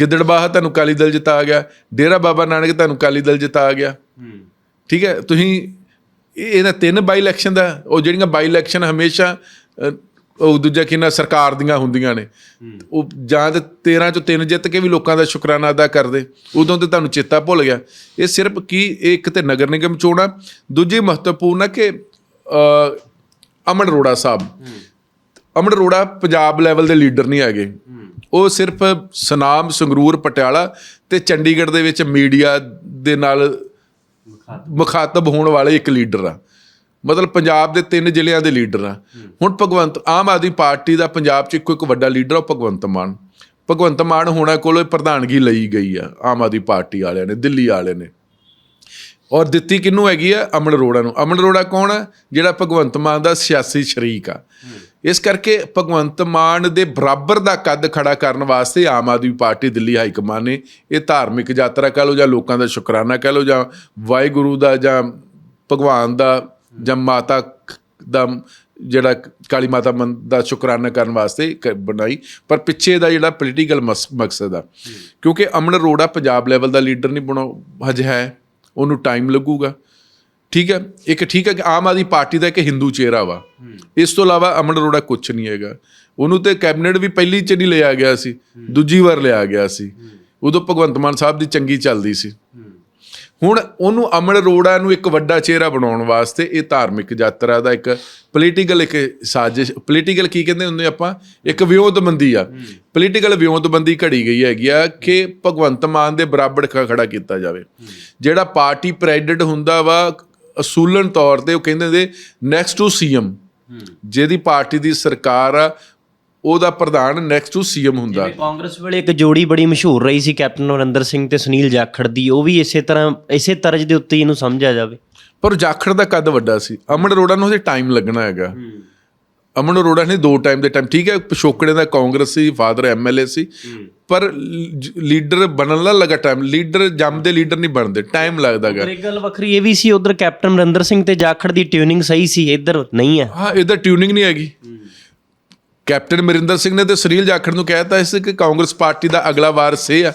ਗਿੱਦੜਬਾਹਾ ਤੁਹਾਨੂੰ ਕਾਲੀ ਦਲ ਜਿਤਾ ਗਿਆ। ਡੇਰਾ ਬਾਬਾ ਨਾਨਕ ਤੁਹਾਨੂੰ ਕਾਲੀ ਦਲ ਜਿਤਾ ਗਿਆ। ਠੀਕ ਹੈ? ਤੁਸੀਂ ਇਹ- ਇਹਨਾਂ ਤਿੰਨ ਬਾਈ ਇਲੈਕਸ਼ਨ ਦਾ ਉਹ ਜਿਹੜੀਆਂ ਬਾਈ ਇਲੈਕਸ਼ਨ ਹਮੇਸ਼ਾ ਉਹ ਦੂਜਾ ਕਿੰਨਾ ਸਰਕਾਰ ਦੀਆਂ ਹੁੰਦੀਆਂ ਨੇ। ਉਹ ਜਾਂ ਤੇ 13 ਚੋਂ ਤਿੰਨ ਜਿੱਤ ਕੇ ਵੀ ਲੋਕਾਂ ਦਾ ਸ਼ੁਕਰਾਨਾ ਅਦਾ ਕਰਦੇ। ਉਦੋਂ ਤੇ ਤੁਹਾਨੂੰ ਚੇਤਾ ਭੁੱਲ ਗਿਆ। ਇਹ ਸਿਰਫ ਕੀ ਇਹ ਇੱਕ ਤੇ ਨਗਰ ਨਿਗਮ ਚੋਣਾਂ ਦੂਜੀ ਮਹੱਤਵਪੂਰਨ ਹੈ ਕਿ ਅਮਨ ਅਰੋੜਾ ਸਾਹਿਬ। ਅਮਨ ਅਰੋੜਾ ਪੰਜਾਬ ਲੈਵਲ ਦੇ ਲੀਡਰ ਨਹੀਂ ਹੈਗੇ। ਉਹ ਸਿਰਫ ਸਨਾਮ ਸੰਗਰੂਰ ਪਟਿਆਲਾ ਤੇ ਚੰਡੀਗੜ੍ਹ ਦੇ ਵਿੱਚ ਮੀਡੀਆ ਦੇ ਨਾਲ ਮੁਖਾਤਬ ਹੋਣ ਵਾਲੇ ਇੱਕ ਲੀਡਰ ਆ। ਮਤਲਬ ਪੰਜਾਬ ਦੇ ਤਿੰਨ ਜ਼ਿਲ੍ਹਿਆਂ ਦੇ ਲੀਡਰ ਆ। ਹੁਣ ਭਗਵੰਤ ਆਮ ਆਦਮੀ ਪਾਰਟੀ ਦਾ ਪੰਜਾਬ 'ਚ ਇੱਕੋ ਇੱਕ ਵੱਡਾ ਲੀਡਰ ਆ ਭਗਵੰਤ ਮਾਨ। ਭਗਵੰਤ ਮਾਨ ਹੋਣਾ ਕੋਲੋਂ ਪ੍ਰਧਾਨਗੀ ਲਈ ਗਈ ਆ, ਆਮ ਆਦਮੀ ਪਾਰਟੀ ਵਾਲਿਆਂ ਨੇ, ਦਿੱਲੀ ਵਾਲੇ ਨੇ। ਔਰ ਦਿੱਤੀ ਕਿਹਨੂੰ ਹੈਗੀ ਆ? ਅਮਨ ਅਰੋੜਾ ਨੂੰ। ਅਮਨ ਅਰੋੜਾ ਕੌਣ ਆ? ਜਿਹੜਾ ਭਗਵੰਤ ਮਾਨ ਦਾ ਸਿਆਸੀ ਸ਼ਰੀਕ ਆ। ਇਸ ਕਰਕੇ ਭਗਵੰਤ ਮਾਨ ਦੇ ਬਰਾਬਰ ਦਾ ਕੱਦ ਖੜਾ ਕਰਨ ਵਾਸਤੇ Aam Aadmi party Delhi high command ਨੇ ਇਹ ਧਾਰਮਿਕ ਯਾਤਰਾ ਕਹ ਲਓ ਜਾਂ ਲੋਕਾਂ ਦਾ ਸ਼ੁਕਰਾਨਾ ਕਹ ਲਓ ਜਾਂ ਵਾਹਿਗੁਰੂ ਦਾ ਜਾਂ ਭਗਵਾਨ ਦਾ ਜਾਂ ਮਾਤਾ ਦਾ ਜਿਹੜਾ ਕਾਲੀ ਮਾਤਾ ਦਾ ਸ਼ੁਕਰਾਨਾ ਕਰਨ ਵਾਸਤੇ ਬਣਾਈ ਪਰ ਪਿੱਛੇ ਦਾ ਜਿਹੜਾ ਪੋਲੀਟੀਕਲ ਮਕਸਦ ਆ। ਕਿਉਂਕਿ ਅਮਨ ਅਰੋੜਾ ਪੰਜਾਬ ਲੈਵਲ ਦਾ ਲੀਡਰ ਨਹੀਂ ਬਣੋ ਹਜੇ ਹੈ ਉਹਨੂੰ ਟਾਈਮ ਲੱਗੂਗਾ। ਠੀਕ ਹੈ? ਇੱਕ ਠੀਕ ਹੈ ਕਿ ਆਮ ਆਦਮੀ ਪਾਰਟੀ ਦਾ ਇੱਕ ਹਿੰਦੂ ਚਿਹਰਾ ਵਾ। ਇਸ ਤੋਂ ਇਲਾਵਾ ਅਮਨ ਅਰੋੜਾ ਕੁਝ ਨਹੀਂ ਹੈਗਾ। ਉਹਨੂੰ ਤੇ ਕੈਬਨਿਟ ਵੀ ਪਹਿਲੀ ਚ ਨਹੀਂ ਲਿਆ ਗਿਆ ਸੀ ਦੂਜੀ ਵਾਰ ਲਿਆ ਗਿਆ ਸੀ। ਉਦੋਂ ਭਗਵੰਤ ਮਾਨ ਸਾਹਿਬ ਦੀ ਚੰਗੀ ਚੱਲਦੀ ਸੀ। ਹੁਣ ਉਹਨੂੰ ਅਮਨ ਅਰੋੜਾ ਨੂੰ ਇੱਕ ਵੱਡਾ ਚਿਹਰਾ ਬਣਾਉਣ ਵਾਸਤੇ ਇਹ ਧਾਰਮਿਕ ਯਾਤਰਾ ਦਾ ਇੱਕ ਪੋਲੀਟੀਕਲ ਇੱਕ ਸਾਜ਼ਿਸ਼ ਪੋਲੀਟੀਕਲ ਕੀ ਕਹਿੰਦੇ ਹੁੰਦੇ ਆਪਾਂ? ਇੱਕ ਵਿਉਂਤਬੰਦੀ ਆ। ਪੋਲੀਟੀਕਲ ਵਿਉਂਤਬੰਦੀ ਘੜੀ ਗਈ ਹੈਗੀ ਆ ਕਿ ਭਗਵੰਤ ਮਾਨ ਦੇ ਬਰਾਬਰ ਖੜਾ ਕੀਤਾ ਜਾਵੇ। ਜਿਹੜਾ ਪਾਰਟੀ ਪ੍ਰੈਜ਼ੀਡੈਂਟ ਹੁੰਦਾ ਵਾ ਅਸੂਲਨ ਤੌਰ ਤੇ ਉਹ ਕਹਿੰਦੇ ਨੇ ਨੈਕਸਟ ਟੂ ਸੀਐਮ ਜਿਹਦੀ ਪਾਰਟੀ ਦੀ ਸਰਕਾਰ ਆ ਉਹਦਾ ਪ੍ਰਧਾਨ ਨੈਕਸਟ ਟੂ ਸੀਐਮ ਹੁੰਦਾ। ਜਿਵੇਂ ਕਾਂਗਰਸ ਵੇਲੇ ਇੱਕ ਜੋੜੀ ਬੜੀ ਮਸ਼ਹੂਰ ਰਹੀ ਸੀ ਕੈਪਟਨ ਅਮਰਿੰਦਰ ਸਿੰਘ ਤੇ ਸੁਨੀਲ ਜਾਖੜ ਦੀ ਉਹ ਵੀ ਇਸੇ ਤਰ੍ਹਾਂ ਇਸੇ ਤਰਜ ਦੇ ਉੱਤੇ ਇਹਨੂੰ ਸਮਝਿਆ ਜਾਵੇ। ਪਰ ਜਾਖੜ ਦਾ ਕੱਦ ਵੱਡਾ ਸੀ। ਅਮਨ ਅਰੋੜਾ ਨੂੰ ਹਜੇ ਟਾਈਮ ਲੱਗਣਾ ਹੈਗਾ। ਅਮਨ ਅਰੋੜਾ ਨੇ ਦੋ ਟਾਈਮ ਦੇ ਟਾਈਮ ਠੀਕ ਹੈ ਪਿਛੋਕੜੇ ਦਾ ਕਾਂਗਰਸ ਸੀ ਫਾਦਰ ਐਮਐਲਏ ਸੀ। ਪਰ ਲੀਡਰ ਬਣਨ ਦਾ ਲਗਾ ਟਾਈਮ ਲੀਡਰ ਜੰਮਦੇ ਲੀਡਰ ਨਹੀਂ ਬਣਦੇ ਟਾਈਮ ਲੱਗਦਾਗਾ ਇੱਕ ਗੱਲ ਵੱਖਰੀ ਇਹ ਵੀ ਸੀ ਉਧਰ ਕੈਪਟਨ ਅਮਰਿੰਦਰ ਸਿੰਘ ਤੇ ਜਾਖੜ ਦੀ ਟਿਊਨਿੰਗ ਸਹੀ ਸੀ ਇੱਧਰ ਨਹੀਂ ਹੈ। ਹਾਂ ਇਹਦਾ ਟਿਊਨਿੰਗ ਨਹੀਂ ਹੈਗੀ। ਕੈਪਟਨ ਮਰਿੰਦਰ ਸਿੰਘ ਨੇ ਤੇ ਸੁਨੀਲ ਜਾਖੜ ਨੂੰ ਕਹਿਤਾ ਸੀ ਕਿ ਕਾਂਗਰਸ ਪਾਰਟੀ ਦਾ ਅਗਲਾ ਵਾਰਸ ਇਹ ਆ।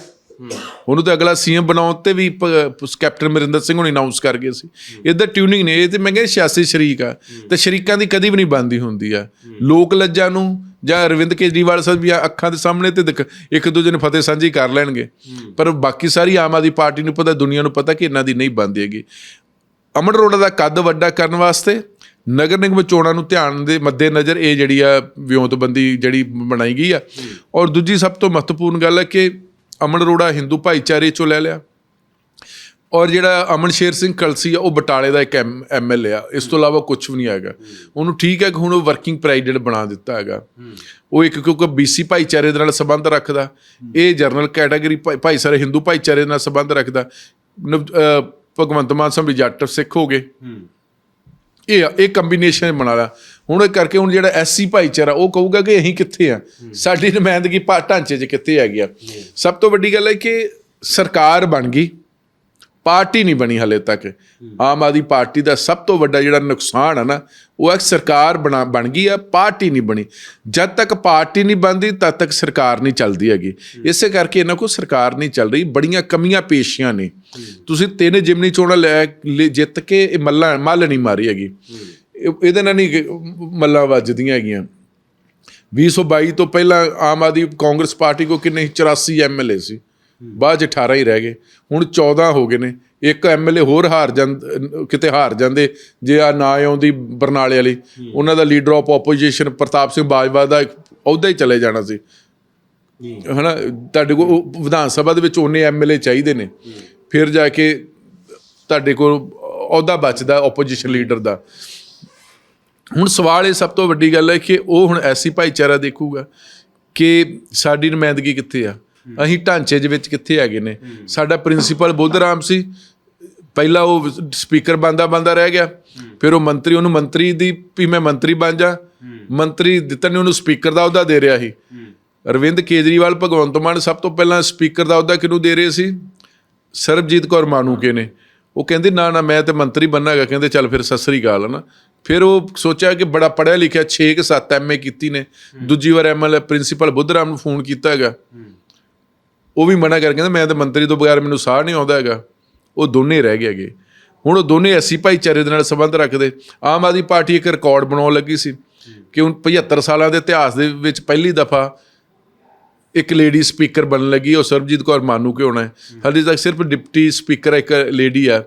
ਉਹਨੂੰ ਤਾਂ ਅਗਲਾ ਸੀਐਮ ਬਣਾਉਣ ਤੇ ਵੀ ਪ- ਕੈਪਟਨ ਮਰਿੰਦਰ ਸਿੰਘ ਹੁਣ ਅਨਾਉਂਸ ਕਰ ਗਏ ਸੀ। ਇਹਦਾ ਟਿਊਨਿੰਗ ਨੇ, ਇਹ ਤੇ ਮੈਂ ਕਹਿੰਦਾ ਸਿਆਸੀ ਸ਼ਰੀਕ ਆ। ਤੇ ਸ਼ਰੀਕਾਂ ਦੀ ਕਦੀ ਵੀ ਨਹੀਂ ਬੰਦੀ ਹੁੰਦੀ ਆ। ਲੋਕ ਲੱਜਾ ਨੂੰ ਜਾਂ ਅਰਵਿੰਦ ਕੇਜਰੀਵਾਲ ਸਾਹਿਬ ਵੀ ਅੱਖਾਂ ਦੇ ਸਾਹਮਣੇ ਤੇ ਦਿਖ- ਇੱਕ ਦੂਜੇ ਨੂੰ ਫਤਿਹ ਸਾਂਝੀ ਕਰ ਲੈਣਗੇ। ਪਰ ਬਾਕੀ ਸਾਰੀ ਆਮ ਆਦਮੀ ਪਾਰਟੀ ਨੂੰ ਪਤਾ, ਦੁਨੀਆ ਨੂੰ ਪਤਾ ਕਿ ਇਹਨਾਂ ਦੀ ਨਹੀਂ ਬੰਦੀ ਹੈਗੀ। ਅਮਨ ਅਰੋੜਾ ਦਾ ਕੱਦ ਵੱਡਾ ਕਰਨ ਵਾਸਤੇ ਨਗਰ ਨਿਗਮ ਚੋਣਾਂ ਨੂੰ ਧਿਆਨ ਦੇ ਮੱਦੇ ਨਜ਼ਰ ਇਹ ਜਿਹੜੀ ਆ ਵਿਉਂਤਬੰਦੀ ਜਿਹੜੀ ਬਣਾਈ ਗਈ ਆ। ਔਰ ਦੂਜੀ ਸਭ ਤੋਂ ਮਹੱਤਵਪੂਰਨ ਗੱਲ ਹੈ ਕਿ ਅਮਨ ਅਰੋੜਾ ਹਿੰਦੂ ਭਾਈਚਾਰੇ ਚੋਂ ਲੈ ਲਿਆ। ਔਰ ਜਿਹੜਾ ਅਮਨ ਸ਼ੇਰ ਸਿੰਘ ਕਲਸੀ ਆ, ਉਹ ਬਟਾਲੇ ਦਾ ਇੱਕ ਐਮਐਲਏ ਆ। ਇਸ ਤੋਂ ਇਲਾਵਾ ਕੁਝ ਵੀ ਨਹੀਂ ਹੈਗਾ। ਉਹਨੂੰ ਠੀਕ ਹੈ ਕਿ ਹੁਣ ਉਹ ਵਰਕਿੰਗ ਪ੍ਰੈਜ਼ੀਡੈਂਟ ਬਣਾ ਦਿੱਤਾ ਹੈਗਾ। ਉਹ ਇੱਕ ਕਿਉਂਕਿ ਬੀਸੀ ਭਾਈਚਾਰੇ ਦੇ ਨਾਲ ਸੰਬੰਧ ਰੱਖਦਾ। ਇਹ ਜਰਨਲ ਕੈਟਾਗਰੀ ਭਾਈਚਾਰੇ ਹਿੰਦੂ ਭਾਈਚਾਰੇ ਨਾਲ ਸੰਬੰਧ ਰੱਖਦਾ। ਨਵ- ਭਗਵੰਤ ਮਾਨ ਸਾਹਿਬ ਵੀ ਜੱਟ ਸਿੱਖ ਹੋ ਗਏ। ਇਹ ਇਹ ਕੰਬੀਨੇਸ਼ਨ ਬਣਾ ਲਾ ਹੁਣ ਇਹ ਕਰਕੇ ਹੁਣ ਜਿਹੜਾ ਐਸਸੀ ਭਾਈਚਾਰਾ ਉਹ ਕਹੂਗਾ ਕਿ ਅਸੀਂ ਕਿੱਥੇ ਆ? ਸਾਡੀ ਨੁਮਾਇੰਦਗੀ ਪਾ ਢਾਂਚੇ 'ਚ ਕਿੱਥੇ ਹੈਗੀ ਆ। ਸਭ ਤੋਂ ਵੱਡੀ ਗੱਲ ਹੈ ਕਿ ਸਰਕਾਰ ਬਣ ਗਈ। ਪਾਰਟੀ ਨਹੀਂ ਬਣੀ ਹਲੇ ਤੱਕ। ਆਮ ਆਦਮੀ ਪਾਰਟੀ ਦਾ ਸਭ ਤੋਂ ਵੱਡਾ ਜਿਹੜਾ ਨੁਕਸਾਨ ਹੈ ਨਾ, ਉਹ ਹੈ ਸਰਕਾਰ ਬਣਾ, ਬਣ ਗਈ ਆ, ਪਾਰਟੀ ਨਹੀਂ ਬਣੀ। ਜਦ ਤੱਕ ਪਾਰਟੀ ਨਹੀਂ ਬਣਦੀ, ਤਦ ਤੱਕ ਸਰਕਾਰ ਨਹੀਂ ਚੱਲਦੀ ਹੈਗੀ। ਇਸੇ ਕਰਕੇ ਇਹਨਾਂ ਕੋਲ ਸਰਕਾਰ ਨਹੀਂ ਚੱਲ ਰਹੀ, ਬੜੀਆਂ ਕਮੀਆਂ ਪੇਸ਼ੀਆਂ ਨੇ। ਤੁਸੀਂ ਤਿੰਨ ਜਿਮਨੀ ਚੋਣਾਂ ਲੈ, ਲੈ- ਜਿੱਤ ਕੇ ਇਹ ਮੱਲਾ, ਮੱਲ ਨਹੀਂ ਮਾਰੀ ਹੈਗੀ। ਇਹ- ਇਹਦੇ ਨਾਲ ਨਹੀਂ ਕਿ ਮੱਲਾਂ ਵੱਜਦੀਆਂ ਹੈਗੀਆਂ। 2022 ਤੋਂ ਪਹਿਲਾਂ ਆਮ ਆਦਮੀ ਕਾਂਗਰਸ ਪਾਰਟੀ ਕੋ ਕਿੰਨੇ ਸੀ? 84 ਐਮਐਲਏ ਸੀ। ਬਾਅਦ 'ਚ 18 ਹੀ ਰਹਿ ਗਏ। ਹੁਣ 14 ਹੋ ਗਏ ਨੇ। ਇੱਕ ਐਮਐਲਏ ਹੋਰ ਹਾਰ ਜਾਂਦ ਕਿਤੇ ਹਾਰ ਜਾਂਦੇ ਜੇ ਆ ਨਾ ਆਉਂਦੀ ਬਰਨਾਲੇ ਵਾਲੀ। ਉਹਨਾਂ ਦਾ leader of opposition Pratap Singh Bajwa ਦਾ ਅਹੁਦਾ ਹੀ ਚਲੇ ਜਾਣਾ ਸੀ। ਹਨਾ ਤੁਹਾਡੇ ਕੋਲ ਵਿਧਾਨ ਸਭਾ ਦੇ ਵਿੱਚ ਉਹਨੇ ਐਮਐਲਏ ਚਾਹੀਦੇ ਨੇ। ਫਿਰ ਜਾ ਕੇ ਤੁਹਾਡੇ ਕੋਲ ਅਹੁਦਾ ਬਚਦਾ ਆਪੋਜੀਸ਼ਨ ਲੀਡਰ ਦਾ। ਹੁਣ ਸਵਾਲ ਇਹ ਸਭ ਤੋਂ ਵੱਡੀ ਗੱਲ ਹੈ ਕਿ ਉਹ ਹੁਣ ਐਸੀ ਭਾਈਚਾਰਾ ਦੇਖੂਗਾ ਕਿ ਸਾਡੀ ਨੁਮਾਇੰਦਗੀ ਕਿੱਥੇ ਆ? ਅਸੀਂ ਢਾਂਚੇ ਦੇ ਵਿੱਚ ਕਿੱਥੇ ਹੈਗੇ ਨੇ? ਸਾਡਾ ਪ੍ਰਿੰਸੀਪਲ ਬੁੱਧ ਰਾਮ ਸੀ। ਪਹਿਲਾਂ ਉਹ ਸਪੀਕਰ ਬੰਦਾ ਬੰਦਾ ਰਹਿ ਗਿਆ। ਫਿਰ ਉਹ ਮੰਤਰੀ ਉਹਨੂੰ ਮੰਤਰੀ ਦੀ ਵੀ ਮੈਂ ਮੰਤਰੀ ਬਣ ਜਾ। ਮੰਤਰੀ ਦਿੱਤਾ ਨੇ ਉਹਨੂੰ ਸਪੀਕਰ ਦਾ ਅਹੁਦਾ ਦੇ ਰਿਹਾ ਸੀ। ਅਰਵਿੰਦ ਕੇਜਰੀਵਾਲ ਭਗਵੰਤ ਮਾਨ ਸਭ ਤੋਂ ਪਹਿਲਾਂ ਸਪੀਕਰ ਦਾ ਅਹੁਦਾ ਕਿਹਨੂੰ ਦੇ ਰਹੇ ਸੀ? ਸਰਬਜੀਤ ਕੌਰ ਮਾਨੂਕੇ ਨੇ। ਉਹ ਕਹਿੰਦੇ ਨਾ ਨਾ ਮੈਂ ਤੇ ਮੰਤਰੀ ਬੰਨਾ ਹੈਗਾ। ਕਹਿੰਦੇ ਚੱਲ ਫਿਰ ਸਤਿ ਸ੍ਰੀ ਅਕਾਲ ਨਾ ਫਿਰ ਉਹ ਸੋਚਿਆ ਕਿ ਬੜਾ ਪੜਿਆ ਲਿਖਿਆ 6 ਕਿ 7 ਐਮਏ ਕੀਤੀ ਨੇ। ਦੂਜੀ ਵਾਰ ਐਮਐਲ ਪ੍ਰਿੰਸੀਪਲ ਬੁੱਧਰਾਮ ਨੂੰ ਫੋਨ ਕੀਤਾ ਹੈਗਾ। ਉਹ ਵੀ ਮਨਾ ਕਰ ਕਹਿੰਦਾ, ਮੈਂ ਤਾਂ ਮੰਤਰੀ ਤੋਂ ਬਗੈਰ ਮੈਨੂੰ ਸਾਹ ਨਹੀਂ ਆਉਂਦਾ ਹੈਗਾ। ਉਹ ਦੋਨੇ ਰਹਿ ਗਏ ਹੈਗੇ ਹੁਣ ਉਹ ਦੋਨੇ ਐਸੀ ਭਾਈਚਾਰੇ ਦੇ ਨਾਲ ਸੰਬੰਧ ਰੱਖਦੇ। ਆਮ ਆਦਮੀ ਪਾਰਟੀ ਇੱਕ ਰਿਕਾਰਡ ਬਣਾਉਣ ਲੱਗੀ ਸੀ ਕਿ ਹੁਣ 75 ਸਾਲਾਂ ਦੇ ਇਤਿਹਾਸ ਦੇ ਵਿੱਚ ਪਹਿਲੀ ਦਫਾ ਇੱਕ ਲੇਡੀ ਸਪੀਕਰ ਬਣਨ ਲੱਗੀ। ਉਹ ਸਰਬਜੀਤ ਕੌਰ ਮਾਨੂ ਕਿ ਹੋਣਾ ਹੈ? ਹਾਲੇ ਤੱਕ ਸਿਰਫ ਡਿਪਟੀ ਸਪੀਕਰ ਇੱਕ ਲੇਡੀ ਆ।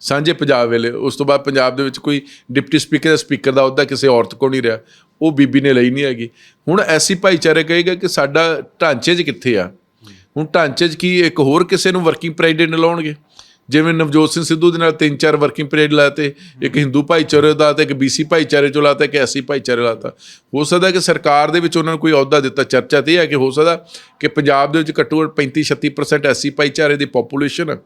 ਸਾਂਝੇ ਪੰਜਾਬ ਵੇਲੇ। ਉਸ ਤੋਂ ਬਾਅਦ ਪੰਜਾਬ ਦੇ ਵਿੱਚ ਕੋਈ ਡਿਪਟੀ ਸਪੀਕਰ ਜਾਂ ਸਪੀਕਰ ਦਾ ਅਹੁਦਾ ਕਿਸੇ ਔਰਤ ਕੋਲ ਨਹੀਂ ਰਿਹਾ। ਉਹ ਬੀਬੀ ਨੇ ਲਈ ਨਹੀਂ ਹੈਗੀ। ਹੁਣ ਐਸੀ ਭਾਈਚਾਰੇ ਕਹੇਗਾ ਕਿ ਸਾਡਾ ਢਾਂਚੇ 'ਚ ਕਿੱਥੇ ਆ? ਹੁਣ ਢਾਂਚੇ 'ਚ ਕੀ ਇੱਕ ਹੋਰ ਕਿਸੇ ਨੂੰ ਵਰਕਿੰਗ ਪ੍ਰੈਜ਼ੀਡੈਂਟ ਲਾਉਣਗੇ ਜਿਵੇਂ ਨਵਜੋਤ ਸਿੰਘ ਸਿੱਧੂ ਦੇ ਨਾਲ ਤਿੰਨ ਚਾਰ ਵਰਕਿੰਗ ਪੀਰੀਅਡ ਲਾਤੇ, ਇੱਕ ਹਿੰਦੂ ਭਾਈਚਾਰੇ ਦਾ ਤੇ ਇੱਕ ਬੀਸੀ ਭਾਈਚਾਰੇ ਚੋਂ ਲਾਤਾ, ਇੱਕ ਐਸੀ ਭਾਈਚਾਰੇ ਲਾਤਾ। ਹੋ ਸਕਦਾ ਕਿ ਸਰਕਾਰ ਦੇ ਵਿੱਚ ਉਹਨਾਂ ਨੂੰ ਕੋਈ ਅਹੁਦਾ ਦਿੱਤਾ। ਚਰਚਾ ਤੇ ਇਹ ਹੈ ਕਿ ਹੋ ਸਕਦਾ ਕਿ ਪੰਜਾਬ ਦੇ ਵਿੱਚ ਘੱਟੋ ਘੱਟ 35 36% ਐਸੀ ਭਾਈਚਾਰੇ ਦੀ ਪੋਪੂਲੇਸ਼ਨ ਹੈ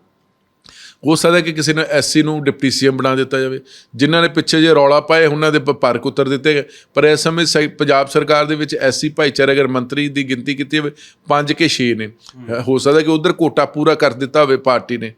ਹੋ ਸਕਦਾ ਕਿ ਕਿਸੇ ਨੇ ਐਸਸੀ ਨੂੰ ਡਿਪਟੀ ਸੀਐਮ ਬਣਾ ਦਿੱਤਾ ਜਾਵੇ। ਜਿਨ੍ਹਾਂ ਨੇ ਪਿੱਛੇ ਜੇ ਰੌਲਾ ਪਾਏ ਉਹਨਾਂ ਦੇ ਪ- ਭਰ ਕੁੱਤਰ ਦਿੱਤੇ ਗਏ। ਪਰ ਇਸ ਸਮੇਂ ਪੰਜਾਬ ਸਰਕਾਰ ਦੇ ਵਿੱਚ ਐਸਸੀ ਭਾਈਚਾਰੇ ਅਗਰ ਮੰਤਰੀ ਦੀ ਗਿਣਤੀ ਕੀਤੀ ਹੋਵੇ 5 ਕੇ 6 ਨੇ। ਹੋ। ਸਕਦਾ ਕਿ ਉਧਰ ਕੋਟਾ ਪੂਰਾ ਕਰ ਦਿੱਤਾ ਹੋਵੇ ਪਾਰਟੀ ਨੇ।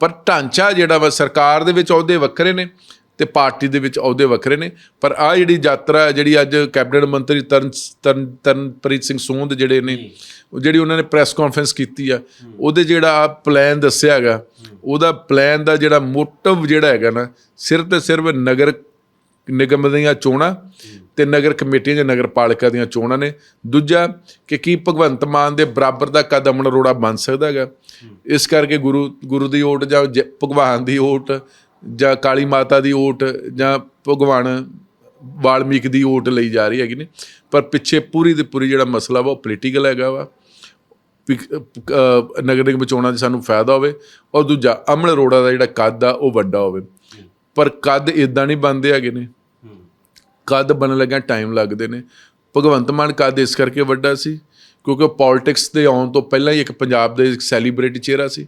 ਪਰ ਢਾਂਚਾ ਜਿਹੜਾ ਵਾ ਸਰਕਾਰ ਦੇ ਵਿੱਚ ਅਹੁਦੇ ਵੱਖਰੇ ਨੇ। ਤੇ ਪਾਰਟੀ ਦੇ ਵਿੱਚ ਅਹੁਦੇ ਵੱਖਰੇ ਨੇ। ਪਰ ਆ ਜਿਹੜੀ ਯਾਤਰਾ ਹੈ, ਜਿਹੜੀ ਅੱਜ ਕੈਬਨਿਟ ਮੰਤਰੀ ਤਰਨ ਤਰਨ ਤਰਨਪ੍ਰੀਤ ਸਿੰਘ ਸੋਂਦ ਜਿਹੜੇ ਨੇ ਉਹ ਜਿਹੜੀ ਉਹਨਾਂ ਨੇ ਪ੍ਰੈਸ ਕਾਨਫਰੰਸ ਕੀਤੀ ਆ ਉਹਦੇ ਜਿਹੜਾ ਪਲਾਨ ਦੱਸਿਆ ਹੈਗਾ ਉਹਦਾ ਪਲਾਨ ਦਾ ਜਿਹੜਾ ਮੋਟਿਵ ਜਿਹੜਾ ਹੈਗਾ ਨਾ ਸਿਰਫ ਤੇ ਸਿਰਫ ਨਗਰ ਨਿਗਮ ਦੀਆਂ ਚੋਣਾਂ ਤੇ ਨਗਰ ਕਮੇਟੀਆਂ ਜਾਂ ਨਗਰ ਪਾਲਿਕਾ ਦੀਆਂ ਚੋਣਾਂ ਨੇ। ਦੂਜਾ ਕਿ ਕੀ ਭਗਵੰਤ ਮਾਨ ਦੇ ਬਰਾਬਰ ਦਾ ਕਦਮ ਅਰੋੜਾ ਬਣ ਸਕਦਾ ਹੈਗਾ। ਇਸ ਕਰਕੇ ਗੁਰੂ ਗੁਰੂ ਦੀ ਓਟ ਜ- ਭਗਵਾਨ ਦੀ ਓਟ ਜਾਂ ਕਾਲੀ ਮਾਤਾ ਦੀ ਓਟ ਜਾਂ ਭਗਵਾਨ ਵਾਲਮੀਕ ਦੀ ਓਟ ਲਈ ਜਾ ਰਹੀ ਹੈਗੀ ਨੇ ਪਰ ਪਿੱਛੇ ਪੂਰੀ ਦੀ ਪੂਰੀ ਜਿਹੜਾ ਮਸਲਾ ਵਾ ਉਹ ਪੋਲੀਟੀਕਲ ਹੈਗਾ ਵਾ ਵੀ, ਨਗਰ ਨਿਗਮ ਚੋਣਾਂ 'ਚ ਸਾਨੂੰ ਫਾਇਦਾ ਹੋਵੇ ਔਰ ਦੂਜਾ ਅਮਲ ਅਰੋੜਾ ਦਾ ਜਿਹੜਾ ਕੱਦ ਆ ਉਹ ਵੱਡਾ ਹੋਵੇ। ਪਰ ਕੱਦ ਇਦਾਂ ਨਹੀਂ ਬਣਦੇ ਹੈਗੇ ਨੇ। ਕੱਦ ਬਣਨ ਲੱਗਿਆ ਟਾਈਮ ਲੱਗਦੇ ਨੇ। ਭਗਵੰਤ ਮਾਨ ਕੱਦ ਇਸ ਕਰਕੇ ਵੱਡਾ ਸੀ ਕਿਉਂਕਿ ਉਹ ਪੋਲਿਟਿਕਸ ਦੇ ਆਉਣ ਤੋਂ ਪਹਿਲਾਂ ਹੀ ਇੱਕ ਪੰਜਾਬ ਦੇ ਸੈਲੀਬ੍ਰਿਟੀ ਚਿਹਰਾ ਸੀ।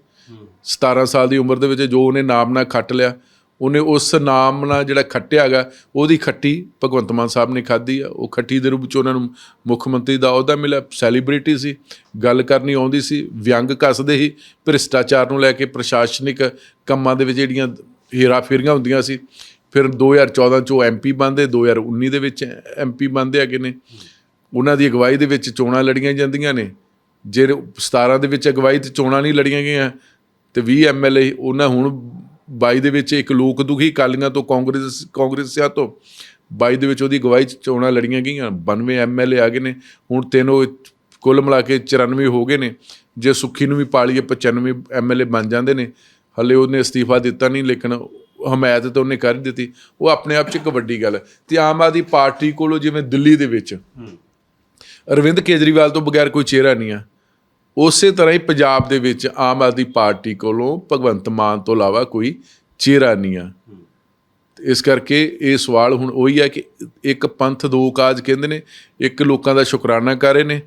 17 ਸਾਲ ਦੀ ਉਮਰ ਦੇ ਵਿੱਚ ਜੋ ਉਹਨੇ ਨਾਮ ਨਾਲ ਖੱਟ ਲਿਆ, ਉਹਨੇ ਉਸ ਨਾਮ ਨਾਲ ਜਿਹੜਾ ਖੱਟਿਆ ਹੈਗਾ, ਉਹਦੀ ਖੱਟੀ ਭਗਵੰਤ ਮਾਨ ਸਾਹਿਬ ਨੇ ਖਾਧੀ ਆ। ਉਹ ਖੱਟੀ ਦੇ ਰੂਪ 'ਚ ਉਹਨਾਂ ਨੂੰ ਮੁੱਖ ਮੰਤਰੀ ਦਾ ਅਹੁਦਾ ਮਿਲਿਆ ਸੈਲੀਬ੍ਰਿਟੀ ਸੀ, ਗੱਲ ਕਰਨੀ ਆਉਂਦੀ ਸੀ, ਵਿਅੰਗ ਕੱਸਦੇ ਹੀ ਭ੍ਰਿਸ਼ਟਾਚਾਰ ਨੂੰ ਲੈ ਕੇ ਪ੍ਰਸ਼ਾਸਨਿਕ ਕੰਮਾਂ ਦੇ ਵਿੱਚ ਜਿਹੜੀਆਂ ਹੀਰਾ ਫੇਰੀਆਂ ਹੁੰਦੀਆਂ ਸੀ। ਫਿਰ 2014 ਚੋਂ ਐਮਪੀ ਬੰਦੇ 2019 ਦੇ ਵਿੱਚ ਐਮਪੀ ਬਣਦੇ ਹੈਗੇ ਨੇ। ਉਹਨਾਂ ਦੀ ਅਗਵਾਈ ਦੇ ਵਿੱਚ ਚੋਣਾਂ ਲੜੀਆਂ ਜਾਂਦੀਆਂ ਨੇ। ਜੇ 17 ਦੇ ਵਿੱਚ ਅਗਵਾਈ ਤੇ ਚੋਣਾਂ ਨਹੀਂ ਲੜੀਆਂ ਗਈਆਂ ਤੇ 20 ਐਮਐਲਏ ਉਹਨਾਂ ਹੁਣ 22 ਦੇ ਵਿੱਚ ਇੱਕ ਲੋਕ ਦੁਖੀ ਕਾਲੀਆਂ ਤੋਂ ਕਾਂਗਰਸ ਕਾਂਗਰਸੀਆਂ ਤੋਂ। 22 ਦੇ ਵਿੱਚ ਉਹਦੀ 'ਚ ਚੋਣਾਂ ਲੜੀਆਂ ਗਈਆਂ 92 ਐਮਐਲਏ ਆ ਗਏ ਨੇ। ਹੁਣ ਤਿੰਨੋਂ ਕੁੱਲ ਮਿਲਾ ਕੇ 94 ਹੋ ਗਏ ਨੇ। ਜੇ ਸੁੱਖੀ ਨੂੰ ਵੀ ਪਾਲੀਏ 95 ਐਮਐਲਏ ਬਣ ਜਾਂਦੇ ਨੇ। ਹਲੇ ਉਹਨੇ ਅਸਤੀਫਾ ਦਿੱਤਾ ਨਹੀਂ ਲੇਕਿਨ ਹਮਾਇਤ ਤਾਂ ਉਹਨੇ ਕਰ ਦਿੱਤੀ। ਉਹ ਆਪਣੇ ਆਪ 'ਚ ਇੱਕ ਵੱਡੀ ਗੱਲ ਤੇ ਆਮ ਆਦਮੀ ਪਾਰਟੀ ਕੋਲੋਂ ਜਿਵੇਂ ਦਿੱਲੀ ਦੇ ਵਿੱਚ ਅਰਵਿੰਦ ਕੇਜਰੀਵਾਲ ਤੋਂ ਬਗੈਰ ਕੋਈ ਚਿਹਰਾ ਨਹੀਂ ਆ। ਉਸੇ ਤਰ੍ਹਾਂ ਹੀ ਪੰਜਾਬ ਦੇ ਵਿੱਚ ਆਮ ਆਦਮੀ ਪਾਰਟੀ ਕੋਲੋਂ ਭਗਵੰਤ ਮਾਨ ਤੋਂ ਇਲਾਵਾ ਕੋਈ ਚਿਹਰਾ ਨਹੀਂ ਆ। ਇਸ ਕਰਕੇ ਇਹ ਸਵਾਲ ਹੁਣ ਉਹੀ ਹੈ ਕਿ ਇੱਕ ਪੰਥ ਦੋ ਕਾਜ ਕਹਿੰਦੇ ਨੇ ਇੱਕ ਲੋਕਾਂ ਦਾ ਸ਼ੁਕਰਾਨਾ ਕਰ ਰਹੇ ਨੇ।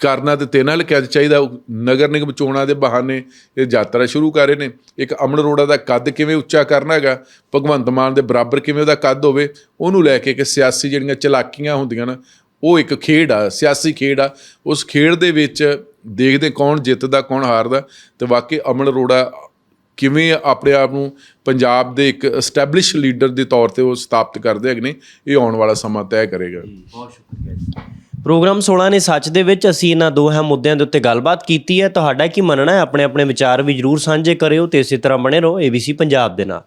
ਕਰਨਾ ਤੇ ਤੇ ਨਾਲ ਕਿਹਾ ਚਾਹੀਦਾ ਨਗਰ ਨਿਗਮ ਚੋਣਾਂ ਦੇ ਬਹਾਨੇ ਇਹ ਯਾਤਰਾ ਸ਼ੁਰੂ ਕਰ ਰਹੇ ਨੇ। ਇੱਕ ਅਮਨ ਅਰੋੜਾ ਦਾ ਕੱਦ ਕਿਵੇਂ ਉੱਚਾ ਕਰਨਾ ਹੈਗਾ ਭਗਵੰਤ ਮਾਨ ਦੇ ਬਰਾਬਰ ਕਿਵੇਂ ਉਹਦਾ ਕੱਦ ਹੋਵੇ ਉਹਨੂੰ ਲੈ ਕੇ ਕਿ ਸਿਆਸੀ ਜਿਹੜੀਆਂ ਚਲਾਕੀਆਂ ਹੁੰਦੀਆਂ ਨਾ ਉਹ ਇੱਕ ਖੇਡ ਆ ਸਿਆਸੀ ਖੇਡ ਆ। ਉਸ ਖੇਡ ਦੇ ਵਿੱਚ ਦੇਖਦੇ ਕੌਣ ਜਿੱਤਦਾ, ਕੌਣ ਹਾਰਦਾ ਤੇ ਵਾਕਈ ਅਮਨ ਅਰੋੜਾ ਕਿਵੇਂ ਆਪਣੇ ਆਪ ਨੂੰ ਪੰਜਾਬ ਦੇ ਇੱਕ ਐਸਟੈਬਲਿਸ਼ ਲੀਡਰ ਦੇ ਤੌਰ ਤੇ ਉਹ ਸਥਾਪਿਤ ਕਰਦੇ ਹੈਗੇ ਨੇ, ਇਹ ਆਉਣ ਵਾਲਾ ਸਮਾਂ ਤੈਅ ਕਰੇਗਾ। ਬਹੁਤ ਸ਼ੁਕਰੀਆ ਜੀ। ਪ੍ਰੋਗਰਾਮ 16 ਨੇ ਸੱਚ ਦੇ ਵਿੱਚ, ਅਸੀਂ ਇਹਨਾਂ ਦੋਹਾਂ ਮੁੱਦਿਆਂ ਦੇ ਉੱਤੇ ਗੱਲਬਾਤ ਕੀਤੀ ਹੈ। ਤੁਹਾਡਾ ਕੀ ਮੰਨਣਾ ਹੈ? ਆਪਣੇ ਆਪਣੇ ਵਿਚਾਰ ਵੀ ਜਰੂਰ ਸਾਂਝੇ ਕਰਿਓ ਤੇ ਇਸੇ ਤਰ੍ਹਾਂ ਬਣੇ ਰਹੋ। ABC ਪੰਜਾਬ ਦੇ ਨਾਲ।